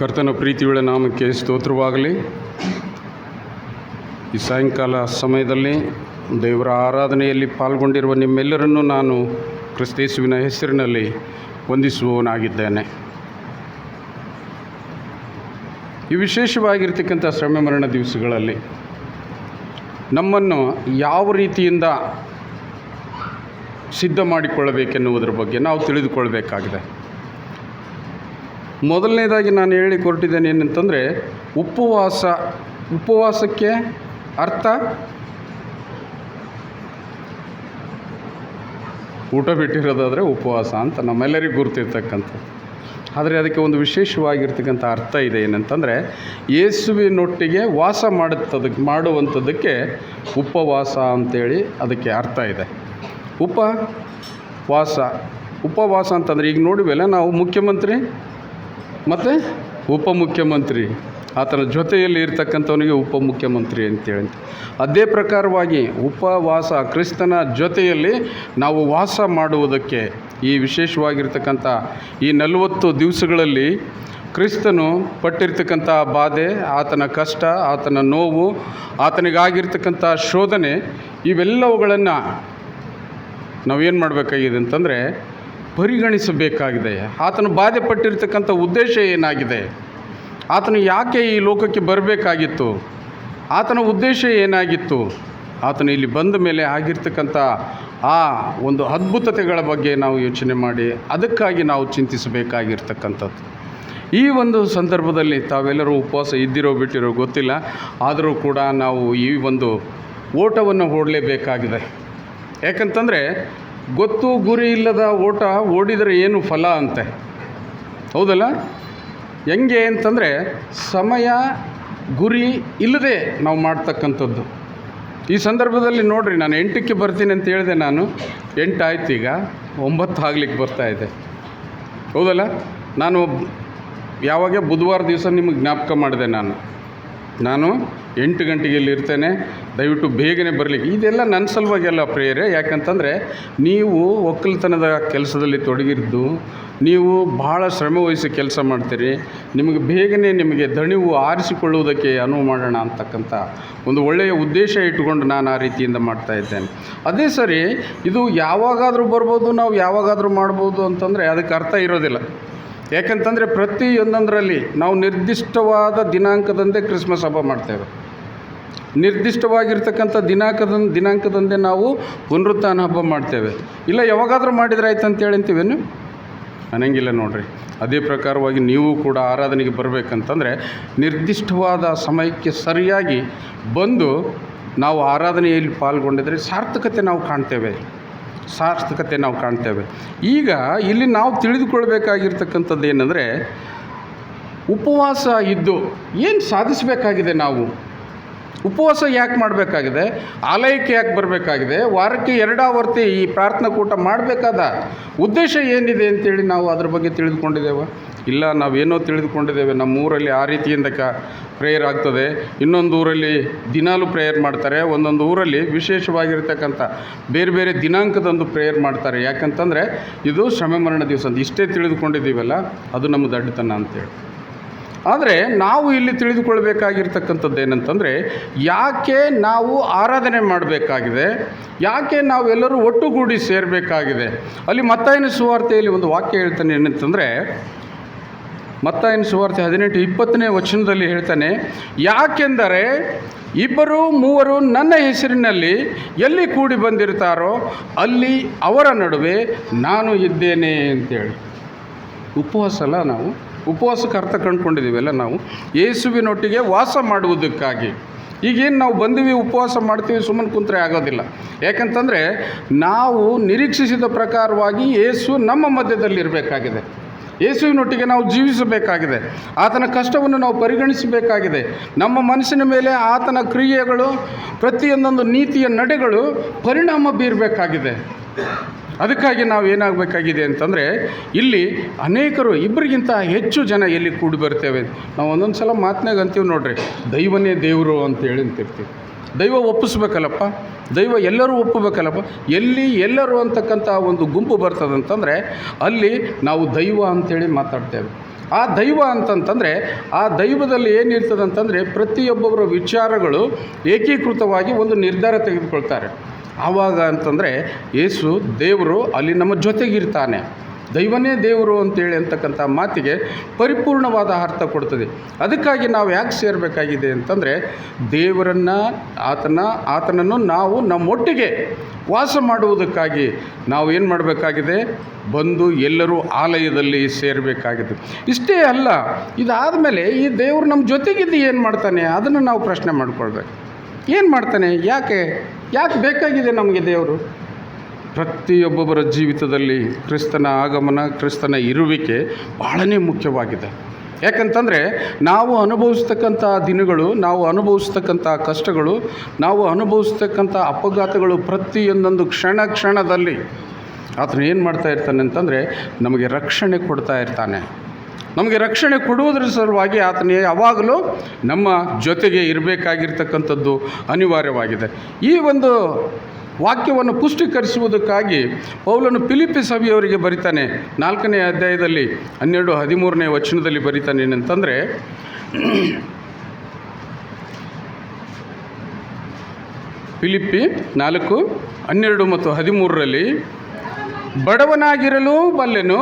ಕರ್ತನ ಪ್ರೀತಿಯುಳ್ಳ ನಾಮಕ್ಕೆ ಸ್ತೋತ್ರವಾಗಲಿ. ಈ ಸಾಯಂಕಾಲ ಸಮಯದಲ್ಲಿ ದೇವರ ಆರಾಧನೆಯಲ್ಲಿ ಪಾಲ್ಗೊಂಡಿರುವ ನಿಮ್ಮೆಲ್ಲರನ್ನೂ ನಾನು ಕ್ರಿಸ್ತೇಸುವಿನ ಹೆಸರಿನಲ್ಲಿ ವಂದಿಸುವವನಾಗಿದ್ದೇನೆ. ಈ ವಿಶೇಷವಾಗಿರ್ತಕ್ಕಂಥ ಶ್ರಮೆ ಮರಣ ದಿವಸಗಳಲ್ಲಿ ನಮ್ಮನ್ನು ಯಾವ ರೀತಿಯಿಂದ ಸಿದ್ಧ ಮಾಡಿಕೊಳ್ಳಬೇಕೆನ್ನುವುದರ ಬಗ್ಗೆ ನಾವು ತಿಳಿದುಕೊಳ್ಬೇಕಾಗಿದೆ. ಮೊದಲನೇದಾಗಿ ನಾನು ಹೇಳಿ ಕೊರಟಿದ್ದೇನೆ ಏನಂತಂದರೆ ಉಪವಾಸ. ಉಪವಾಸಕ್ಕೆ ಅರ್ಥ? ಊಟ ಬಿಟ್ಟಿರೋದಾದರೆ ಉಪವಾಸ ಅಂತ ನಮ್ಮೆಲ್ಲರಿಗೂ ಗುರ್ತಿರ್ತಕ್ಕಂಥ ಆದರೆ ಅದಕ್ಕೆ ಒಂದು ವಿಶೇಷವಾಗಿರ್ತಕ್ಕಂಥ ಅರ್ಥ ಇದೆ ಏನಂತಂದರೆ ಯೇಸುವಿನೊಟ್ಟಿಗೆ ವಾಸ ಮಾಡುತ್ತದಕ್ಕೆ ಮಾಡುವಂಥದ್ದಕ್ಕೆ ಉಪವಾಸ ಅಂತೇಳಿ ಅದಕ್ಕೆ ಅರ್ಥ ಇದೆ. ಉಪವಾಸ ಉಪವಾಸ ಅಂತಂದರೆ ಈಗ ನೋಡಿವೆಲ್ಲ ನಾವು ಮುಖ್ಯಮಂತ್ರಿ? ಮತ್ತು ಉಪಮುಖ್ಯಮಂತ್ರಿ. ಆತನ ಜೊತೆಯಲ್ಲಿ ಇರ್ತಕ್ಕಂಥವನಿಗೆ ಉಪಮುಖ್ಯಮಂತ್ರಿ ಅಂತೇಳಿ ಅದೇ ಪ್ರಕಾರವಾಗಿ ಉಪವಾಸ ಕ್ರಿಸ್ತನ ಜೊತೆಯಲ್ಲಿ ನಾವು ವಾಸ ಮಾಡುವುದಕ್ಕೆ ಈ ವಿಶೇಷವಾಗಿರ್ತಕ್ಕಂಥ ಈ ನಲವತ್ತು ದಿವಸಗಳಲ್ಲಿ ಕ್ರಿಸ್ತನು ಪಟ್ಟಿರ್ತಕ್ಕಂಥ ಬಾಧೆ, ಆತನ ಕಷ್ಟ, ಆತನ ನೋವು, ಆತನಿಗಾಗಿರ್ತಕ್ಕಂಥ ಶೋಧನೆ ಇವೆಲ್ಲವುಗಳನ್ನು ನಾವೇನು ಮಾಡಬೇಕಾಗಿದೆ ಅಂತಂದರೆ ಪರಿಗಣಿಸಬೇಕಾಗಿದೆ. ಆತನು ಬಾಧೆ ಪಟ್ಟಿರ್ತಕ್ಕಂಥ ಉದ್ದೇಶ ಏನಾಗಿದೆ? ಆತನು ಯಾಕೆ ಈ ಲೋಕಕ್ಕೆ ಬರಬೇಕಾಗಿತ್ತು? ಆತನ ಉದ್ದೇಶ ಏನಾಗಿತ್ತು? ಆತನು ಇಲ್ಲಿ ಬಂದ ಮೇಲೆ ಆಗಿರ್ತಕ್ಕಂಥ ಆ ಒಂದು ಅದ್ಭುತತೆಗಳ ಬಗ್ಗೆ ನಾವು ಯೋಚನೆ ಮಾಡಿ, ಅದಕ್ಕಾಗಿ ನಾವು ಚಿಂತಿಸಬೇಕಾಗಿರ್ತಕ್ಕಂಥದ್ದು. ಈ ಒಂದು ಸಂದರ್ಭದಲ್ಲಿ ತಾವೆಲ್ಲರೂ ಉಪವಾಸ ಇದ್ದಿರೋ ಬಿಟ್ಟಿರೋ ಗೊತ್ತಿಲ್ಲ. ಆದರೂ ಕೂಡ ನಾವು ಈ ಒಂದು ಓಟವನ್ನು ಓಡಲೇಬೇಕಾಗಿದೆ ಯಾಕಂತಂದರೆ ಗೊತ್ತು ಗುರಿ ಇಲ್ಲದ ಓಟ ಓಡಿದರೆ ಏನು ಫಲ ಅಂತೆ? ಹೌದಲ್ಲ? ಹೆಂಗೆ ಅಂತಂದರೆ ಸಮಯ ಗುರಿ ಇಲ್ಲದೆ ನಾವು ಮಾಡ್ತಕ್ಕಂಥದ್ದು. ಈ ಸಂದರ್ಭದಲ್ಲಿ ನೋಡಿರಿ, ನಾನು ಎಂಟಕ್ಕೆ ಬರ್ತೀನಿ ಅಂತ ಹೇಳಿದೆ ನಾನು. ಎಂಟು ಆಯ್ತು ಈಗ, ಒಂಬತ್ತು ಆಗ್ಲಿಕ್ಕೆ ಬರ್ತಾ ಇದೆ. ಹೌದಲ್ಲ? ನಾನು ಯಾವಾಗ ಬುಧವಾರ ದಿವಸ ನಿಮಗೆ ಜ್ಞಾಪಕ ಮಾಡಿದೆ ನಾನು. ನಾನು ಎಂಟು ಗಂಟೆಗೆ ಇಲ್ಲಿ ಇರ್ತೇನೆ, ದಯವಿಟ್ಟು ಬೇಗನೆ ಬರಲಿಕ್ಕೆ. ಇದೆಲ್ಲ ನನ್ನ ಸಲುವಾಗೆಲ್ಲ ಪ್ರೇಯರೆ, ಯಾಕಂತಂದರೆ ನೀವು ಒಕ್ಕಲತನದ ಕೆಲಸದಲ್ಲಿ ತೊಡಗಿದ್ದು, ನೀವು ಭಾಳ ಶ್ರಮವಹಿಸಿ ಕೆಲಸ ಮಾಡ್ತೀರಿ, ನಿಮಗೆ ಬೇಗನೆ ನಿಮಗೆ ದಣಿವು ಆರಿಸಿಕೊಳ್ಳುವುದಕ್ಕೆ ಅನುವು ಮಾಡೋಣ ಅಂತಕ್ಕಂಥ ಒಂದು ಒಳ್ಳೆಯ ಉದ್ದೇಶ ಇಟ್ಟುಕೊಂಡು ನಾನು ಆ ರೀತಿಯಿಂದ ಮಾಡ್ತಾ ಇದ್ದೇನೆ. ಅದೇ ಸರಿ, ಇದು ಯಾವಾಗಾದರೂ ಬರ್ಬೋದು, ನಾವು ಯಾವಾಗಾದರೂ ಮಾಡ್ಬೋದು ಅಂತಂದರೆ ಅದಕ್ಕೆ ಅರ್ಥ ಇರೋದಿಲ್ಲ. ಯಾಕಂತಂದರೆ ಪ್ರತಿಯೊಂದೊಂದರಲ್ಲಿ ನಾವು ನಿರ್ದಿಷ್ಟವಾದ ದಿನಾಂಕದಂದೇ ಕ್ರಿಸ್ಮಸ್ ಹಬ್ಬ ಮಾಡ್ತೇವೆ ನಿರ್ದಿಷ್ಟವಾಗಿರ್ತಕ್ಕಂಥ ದಿನಾಂಕದ ದಿನಾಂಕದಂದೇ ನಾವು ಪುನರುತ್ಥಾನ ಹಬ್ಬ ಮಾಡ್ತೇವೆ. ಇಲ್ಲ, ಯಾವಾಗಾದರೂ ಮಾಡಿದ್ರೆ ಆಯ್ತು ಅಂತೇಳಿ ಅಂತೀವೇನು ಅನ್ನಂಗಿಲ್ಲ ನೋಡ್ರಿ. ಅದೇ ಪ್ರಕಾರವಾಗಿ ನೀವು ಕೂಡ ಆರಾಧನೆಗೆ ಬರಬೇಕಂತಂದರೆ ನಿರ್ದಿಷ್ಟವಾದ ಸಮಯಕ್ಕೆ ಸರಿಯಾಗಿ ಬಂದು ನಾವು ಆರಾಧನೆಯಲ್ಲಿ ಪಾಲ್ಗೊಂಡಿದ್ರೆ ಸಾರ್ಥಕತೆ ನಾವು ಕಾಣ್ತೇವೆ. ಸಾರ್ಥಕತೆ ನಾವು ಕಾಣ್ತೇವೆ. ಈಗ ಇಲ್ಲಿ ನಾವು ತಿಳಿದುಕೊಳ್ಬೇಕಾಗಿರ್ತಕ್ಕಂಥದ್ದು ಏನಂದರೆ ಉಪವಾಸ ಇದ್ದು ಏನು ಸಾಧಿಸಬೇಕಾಗಿದೆ ನಾವು? ಉಪವಾಸ ಯಾಕೆ ಮಾಡಬೇಕಾಗಿದೆ? ಆಲಯಕ್ಕೆ ಯಾಕೆ ಬರಬೇಕಾಗಿದೆ? ವಾರಕ್ಕೆ ಎರಡಾವರ್ತಿ ಈ ಪ್ರಾರ್ಥನಾ ಕೂಟ ಮಾಡಬೇಕಾದ ಉದ್ದೇಶ ಏನಿದೆ ಅಂತೇಳಿ ನಾವು ಅದ್ರ ಬಗ್ಗೆ ತಿಳಿದುಕೊಂಡಿದ್ದೇವೆ. ಇಲ್ಲ, ನಾವೇನೋ ತಿಳಿದುಕೊಂಡಿದ್ದೇವೆ. ನಮ್ಮ ಊರಲ್ಲಿ ಆ ರೀತಿಯಿಂದ ಕ ಪ್ರೇಯರ್ ಆಗ್ತದೆ. ಇನ್ನೊಂದು ಊರಲ್ಲಿ ದಿನಾಲು ಪ್ರೇಯರ್ ಮಾಡ್ತಾರೆ. ಒಂದೊಂದು ಊರಲ್ಲಿ ವಿಶೇಷವಾಗಿರ್ತಕ್ಕಂಥ ಬೇರೆ ಬೇರೆ ದಿನಾಂಕದಂದು ಪ್ರೇಯರ್ ಮಾಡ್ತಾರೆ. ಯಾಕಂತಂದರೆ ಇದು ಶ್ರಮಮರಣ ದಿವಸ ಅಂತ ಇಷ್ಟೇ ತಿಳಿದುಕೊಂಡಿದ್ದೀವಲ್ಲ, ಅದು ನಮ್ಮ ದಡ್ಡತನ ಅಂತೇಳಿ. ಆದರೆ ನಾವು ಇಲ್ಲಿ ತಿಳಿದುಕೊಳ್ಬೇಕಾಗಿರ್ತಕ್ಕಂಥದ್ದು ಏನಂತಂದರೆ, ಯಾಕೆ ನಾವು ಆರಾಧನೆ ಮಾಡಬೇಕಾಗಿದೆ, ಯಾಕೆ ನಾವೆಲ್ಲರೂ ಒಟ್ಟುಗೂಡಿ ಸೇರಬೇಕಾಗಿದೆ? ಅಲ್ಲಿ ಮತ್ತಾಯನ ಸುವಾರ್ತೆಯಲ್ಲಿ ಒಂದು ವಾಕ್ಯ ಹೇಳ್ತಾನೆ ಏನಂತಂದರೆ, ಮತ್ತಾಯನ ಸುವಾರ್ತೆ ಹದಿನೆಂಟು ಇಪ್ಪತ್ತನೇ ವಚನದಲ್ಲಿ ಹೇಳ್ತಾನೆ, ಯಾಕೆಂದರೆ ಇಬ್ಬರು ಮೂವರು ನನ್ನ ಹೆಸರಿನಲ್ಲಿ ಎಲ್ಲಿ ಕೂಡಿ ಬಂದಿರ್ತಾರೋ ಅಲ್ಲಿ ಅವರ ನಡುವೆ ನಾನು ಇದ್ದೇನೆ ಅಂತೇಳಿ. ಉಪವಾಸ ಅಲ್ಲ ನಾವು. ಉಪವಾಸಕ್ಕೆ ಅರ್ಥ ಕಂಡುಕೊಂಡಿದ್ದೀವಲ್ಲ ನಾವು. ಯೇಸುವಿನೊಟ್ಟಿಗೆ ವಾಸ ಮಾಡುವುದಕ್ಕಾಗಿ. ಈಗೇನು ನಾವು ಬಂದೀವಿ ಉಪವಾಸ ಮಾಡ್ತೀವಿ ಸುಮ್ಮನೆ ಕುಂತ್ರೆ ಆಗೋದಿಲ್ಲ. ಯಾಕಂತಂದರೆ ನಾವು ನಿರೀಕ್ಷಿಸಿದ ಪ್ರಕಾರವಾಗಿ ಯೇಸು ನಮ್ಮ ಮಧ್ಯದಲ್ಲಿ ಇರಬೇಕಾಗಿದೆ. ಯೇಸುವಿನೊಟ್ಟಿಗೆ ನಾವು ಜೀವಿಸಬೇಕಾಗಿದೆ. ಆತನ ಕಷ್ಟವನ್ನು ನಾವು ಪರಿಗಣಿಸಬೇಕಾಗಿದೆ. ನಮ್ಮ ಮನಸ್ಸಿನ ಮೇಲೆ ಆತನ ಕ್ರಿಯೆಗಳು ಪ್ರತಿಯೊಂದೊಂದು ನೀತಿಯ ನಡೆಗಳು ಪರಿಣಾಮ ಬೀರಬೇಕಾಗಿದೆ. ಅದಕ್ಕಾಗಿ ನಾವು ಏನಾಗಬೇಕಾಗಿದೆ ಅಂತಂದರೆ, ಇಲ್ಲಿ ಅನೇಕರು ಇಬ್ಬರಿಗಿಂತ ಹೆಚ್ಚು ಜನ ಎಲ್ಲಿ ಕೂಡಿ ಬರ್ತೇವೆ. ನಾವು ಒಂದೊಂದು ಸಲ ಮಾತನಾಗ ಅಂತೀವಿ ನೋಡ್ರಿ, ದೈವನೇ ದೇವರು ಅಂತೇಳಿ ಅಂತಿರ್ತೀವಿ. ದೈವ ಒಪ್ಪಿಸ್ಬೇಕಲ್ಲಪ್ಪ? ದೈವ ಎಲ್ಲರೂ ಒಪ್ಪಬೇಕಲ್ಲಪ್ಪ ಎಲ್ಲಿ ಎಲ್ಲರೂ ಅಂತಕ್ಕಂಥ ಒಂದು ಗುಂಪು ಬರ್ತದಂತಂದರೆ, ಅಲ್ಲಿ ನಾವು ದೈವ ಅಂತೇಳಿ ಮಾತಾಡ್ತೇವೆ. ಆ ದೈವ ಅಂತಂತಂದರೆ, ಆ ದೈವದಲ್ಲಿ ಏನಿರ್ತದೆ ಅಂತಂದರೆ, ಪ್ರತಿಯೊಬ್ಬೊಬ್ಬರ ವಿಚಾರಗಳು ಏಕೀಕೃತವಾಗಿ ಒಂದು ನಿರ್ಧಾರ ತೆಗೆದುಕೊಳ್ತಾರೆ. ಆವಾಗ ಅಂತಂದರೆ ಯೇಸು ದೇವರು ಅಲ್ಲಿ ನಮ್ಮ ಜೊತೆಗಿರ್ತಾನೆ. ದೈವನೇ ದೇವರು ಅಂತೇಳಿ ಅಂತಕ್ಕಂಥ ಮಾತಿಗೆ ಪರಿಪೂರ್ಣವಾದ ಅರ್ಥ ಕೊಡ್ತದೆ. ಅದಕ್ಕಾಗಿ ನಾವು ಯಾಕೆ ಸೇರಬೇಕಾಗಿದೆ ಅಂತಂದರೆ ದೇವರನ್ನು, ಆತನ, ಆತನನ್ನು ನಾವು ನಮ್ಮೊಟ್ಟಿಗೆ ವಾಸ ಮಾಡುವುದಕ್ಕಾಗಿ ನಾವು ಏನು ಮಾಡಬೇಕಾಗಿದೆ? ಬಂದು ಎಲ್ಲರೂ ಆಲಯದಲ್ಲಿ ಸೇರಬೇಕಾಗಿದೆ. ಇಷ್ಟೇ ಅಲ್ಲ ಇದಾದ ಮೇಲೆ ಈ ದೇವರು ನಮ್ಮ ಜೊತೆಗಿದ್ದು ಏನು ಮಾಡ್ತಾನೆ? ಅದನ್ನು ನಾವು ಪ್ರಶ್ನೆ ಮಾಡಿಕೊಳ್ಬೇಕು. ಏನು ಮಾಡ್ತಾನೆ? ಯಾಕೆ? ಯಾಕೆ ಬೇಕಾಗಿದೆ ನಮಗೆ ದೇವರು? ಪ್ರತಿಯೊಬ್ಬೊಬ್ಬರ ಜೀವಿತದಲ್ಲಿ ಕ್ರಿಸ್ತನ ಆಗಮನ, ಕ್ರಿಸ್ತನ ಇರುವಿಕೆ ಬಹಳನೇ ಮುಖ್ಯವಾಗಿದೆ. ಯಾಕಂತಂದರೆ ನಾವು ಅನುಭವಿಸ್ತಕ್ಕಂಥ ದಿನಗಳು, ನಾವು ಅನುಭವಿಸ್ತಕ್ಕಂಥ ಕಷ್ಟಗಳು, ನಾವು ಅನುಭವಿಸ್ತಕ್ಕಂಥ ಅಪಘಾತಗಳು ಪ್ರತಿಯೊಂದೊಂದು ಕ್ಷಣ ಕ್ಷಣದಲ್ಲಿ ಆತನು ಏನು ಮಾಡ್ತಾ ಇರ್ತಾನೆ ಅಂತಂದರೆ ನಮಗೆ ರಕ್ಷಣೆ ಕೊಡ್ತಾ ಇರ್ತಾನೆ. ನಮಗೆ ರಕ್ಷಣೆ ಕೊಡುವುದರ ಸಲುವಾಗಿ ಆತನೇ ಯಾವಾಗಲೂ ನಮ್ಮ ಜೊತೆಗೆ ಇರಬೇಕಾಗಿರ್ತಕ್ಕಂಥದ್ದು ಅನಿವಾರ್ಯವಾಗಿದೆ. ಈ ಒಂದು ವಾಕ್ಯವನ್ನು ಪುಷ್ಟೀಕರಿಸುವುದಕ್ಕಾಗಿ ಪೌಲನು ಪಿಲಿಪಿ ಸಭೆಯವರಿಗೆ ಬರಿತಾನೆ. ನಾಲ್ಕನೇ ಅಧ್ಯಾಯದಲ್ಲಿ ಹನ್ನೆರಡು ಹದಿಮೂರನೇ ವಚನದಲ್ಲಿ ಬರಿತಾನೆ ಏನಂತಂದರೆ, ಫಿಲಿಪ್ಪಿ ನಾಲ್ಕು ಹನ್ನೆರಡು ಮತ್ತು ಹದಿಮೂರರಲ್ಲಿ ಬಡವನಾಗಿರಲು ಬಲ್ಲೆನು,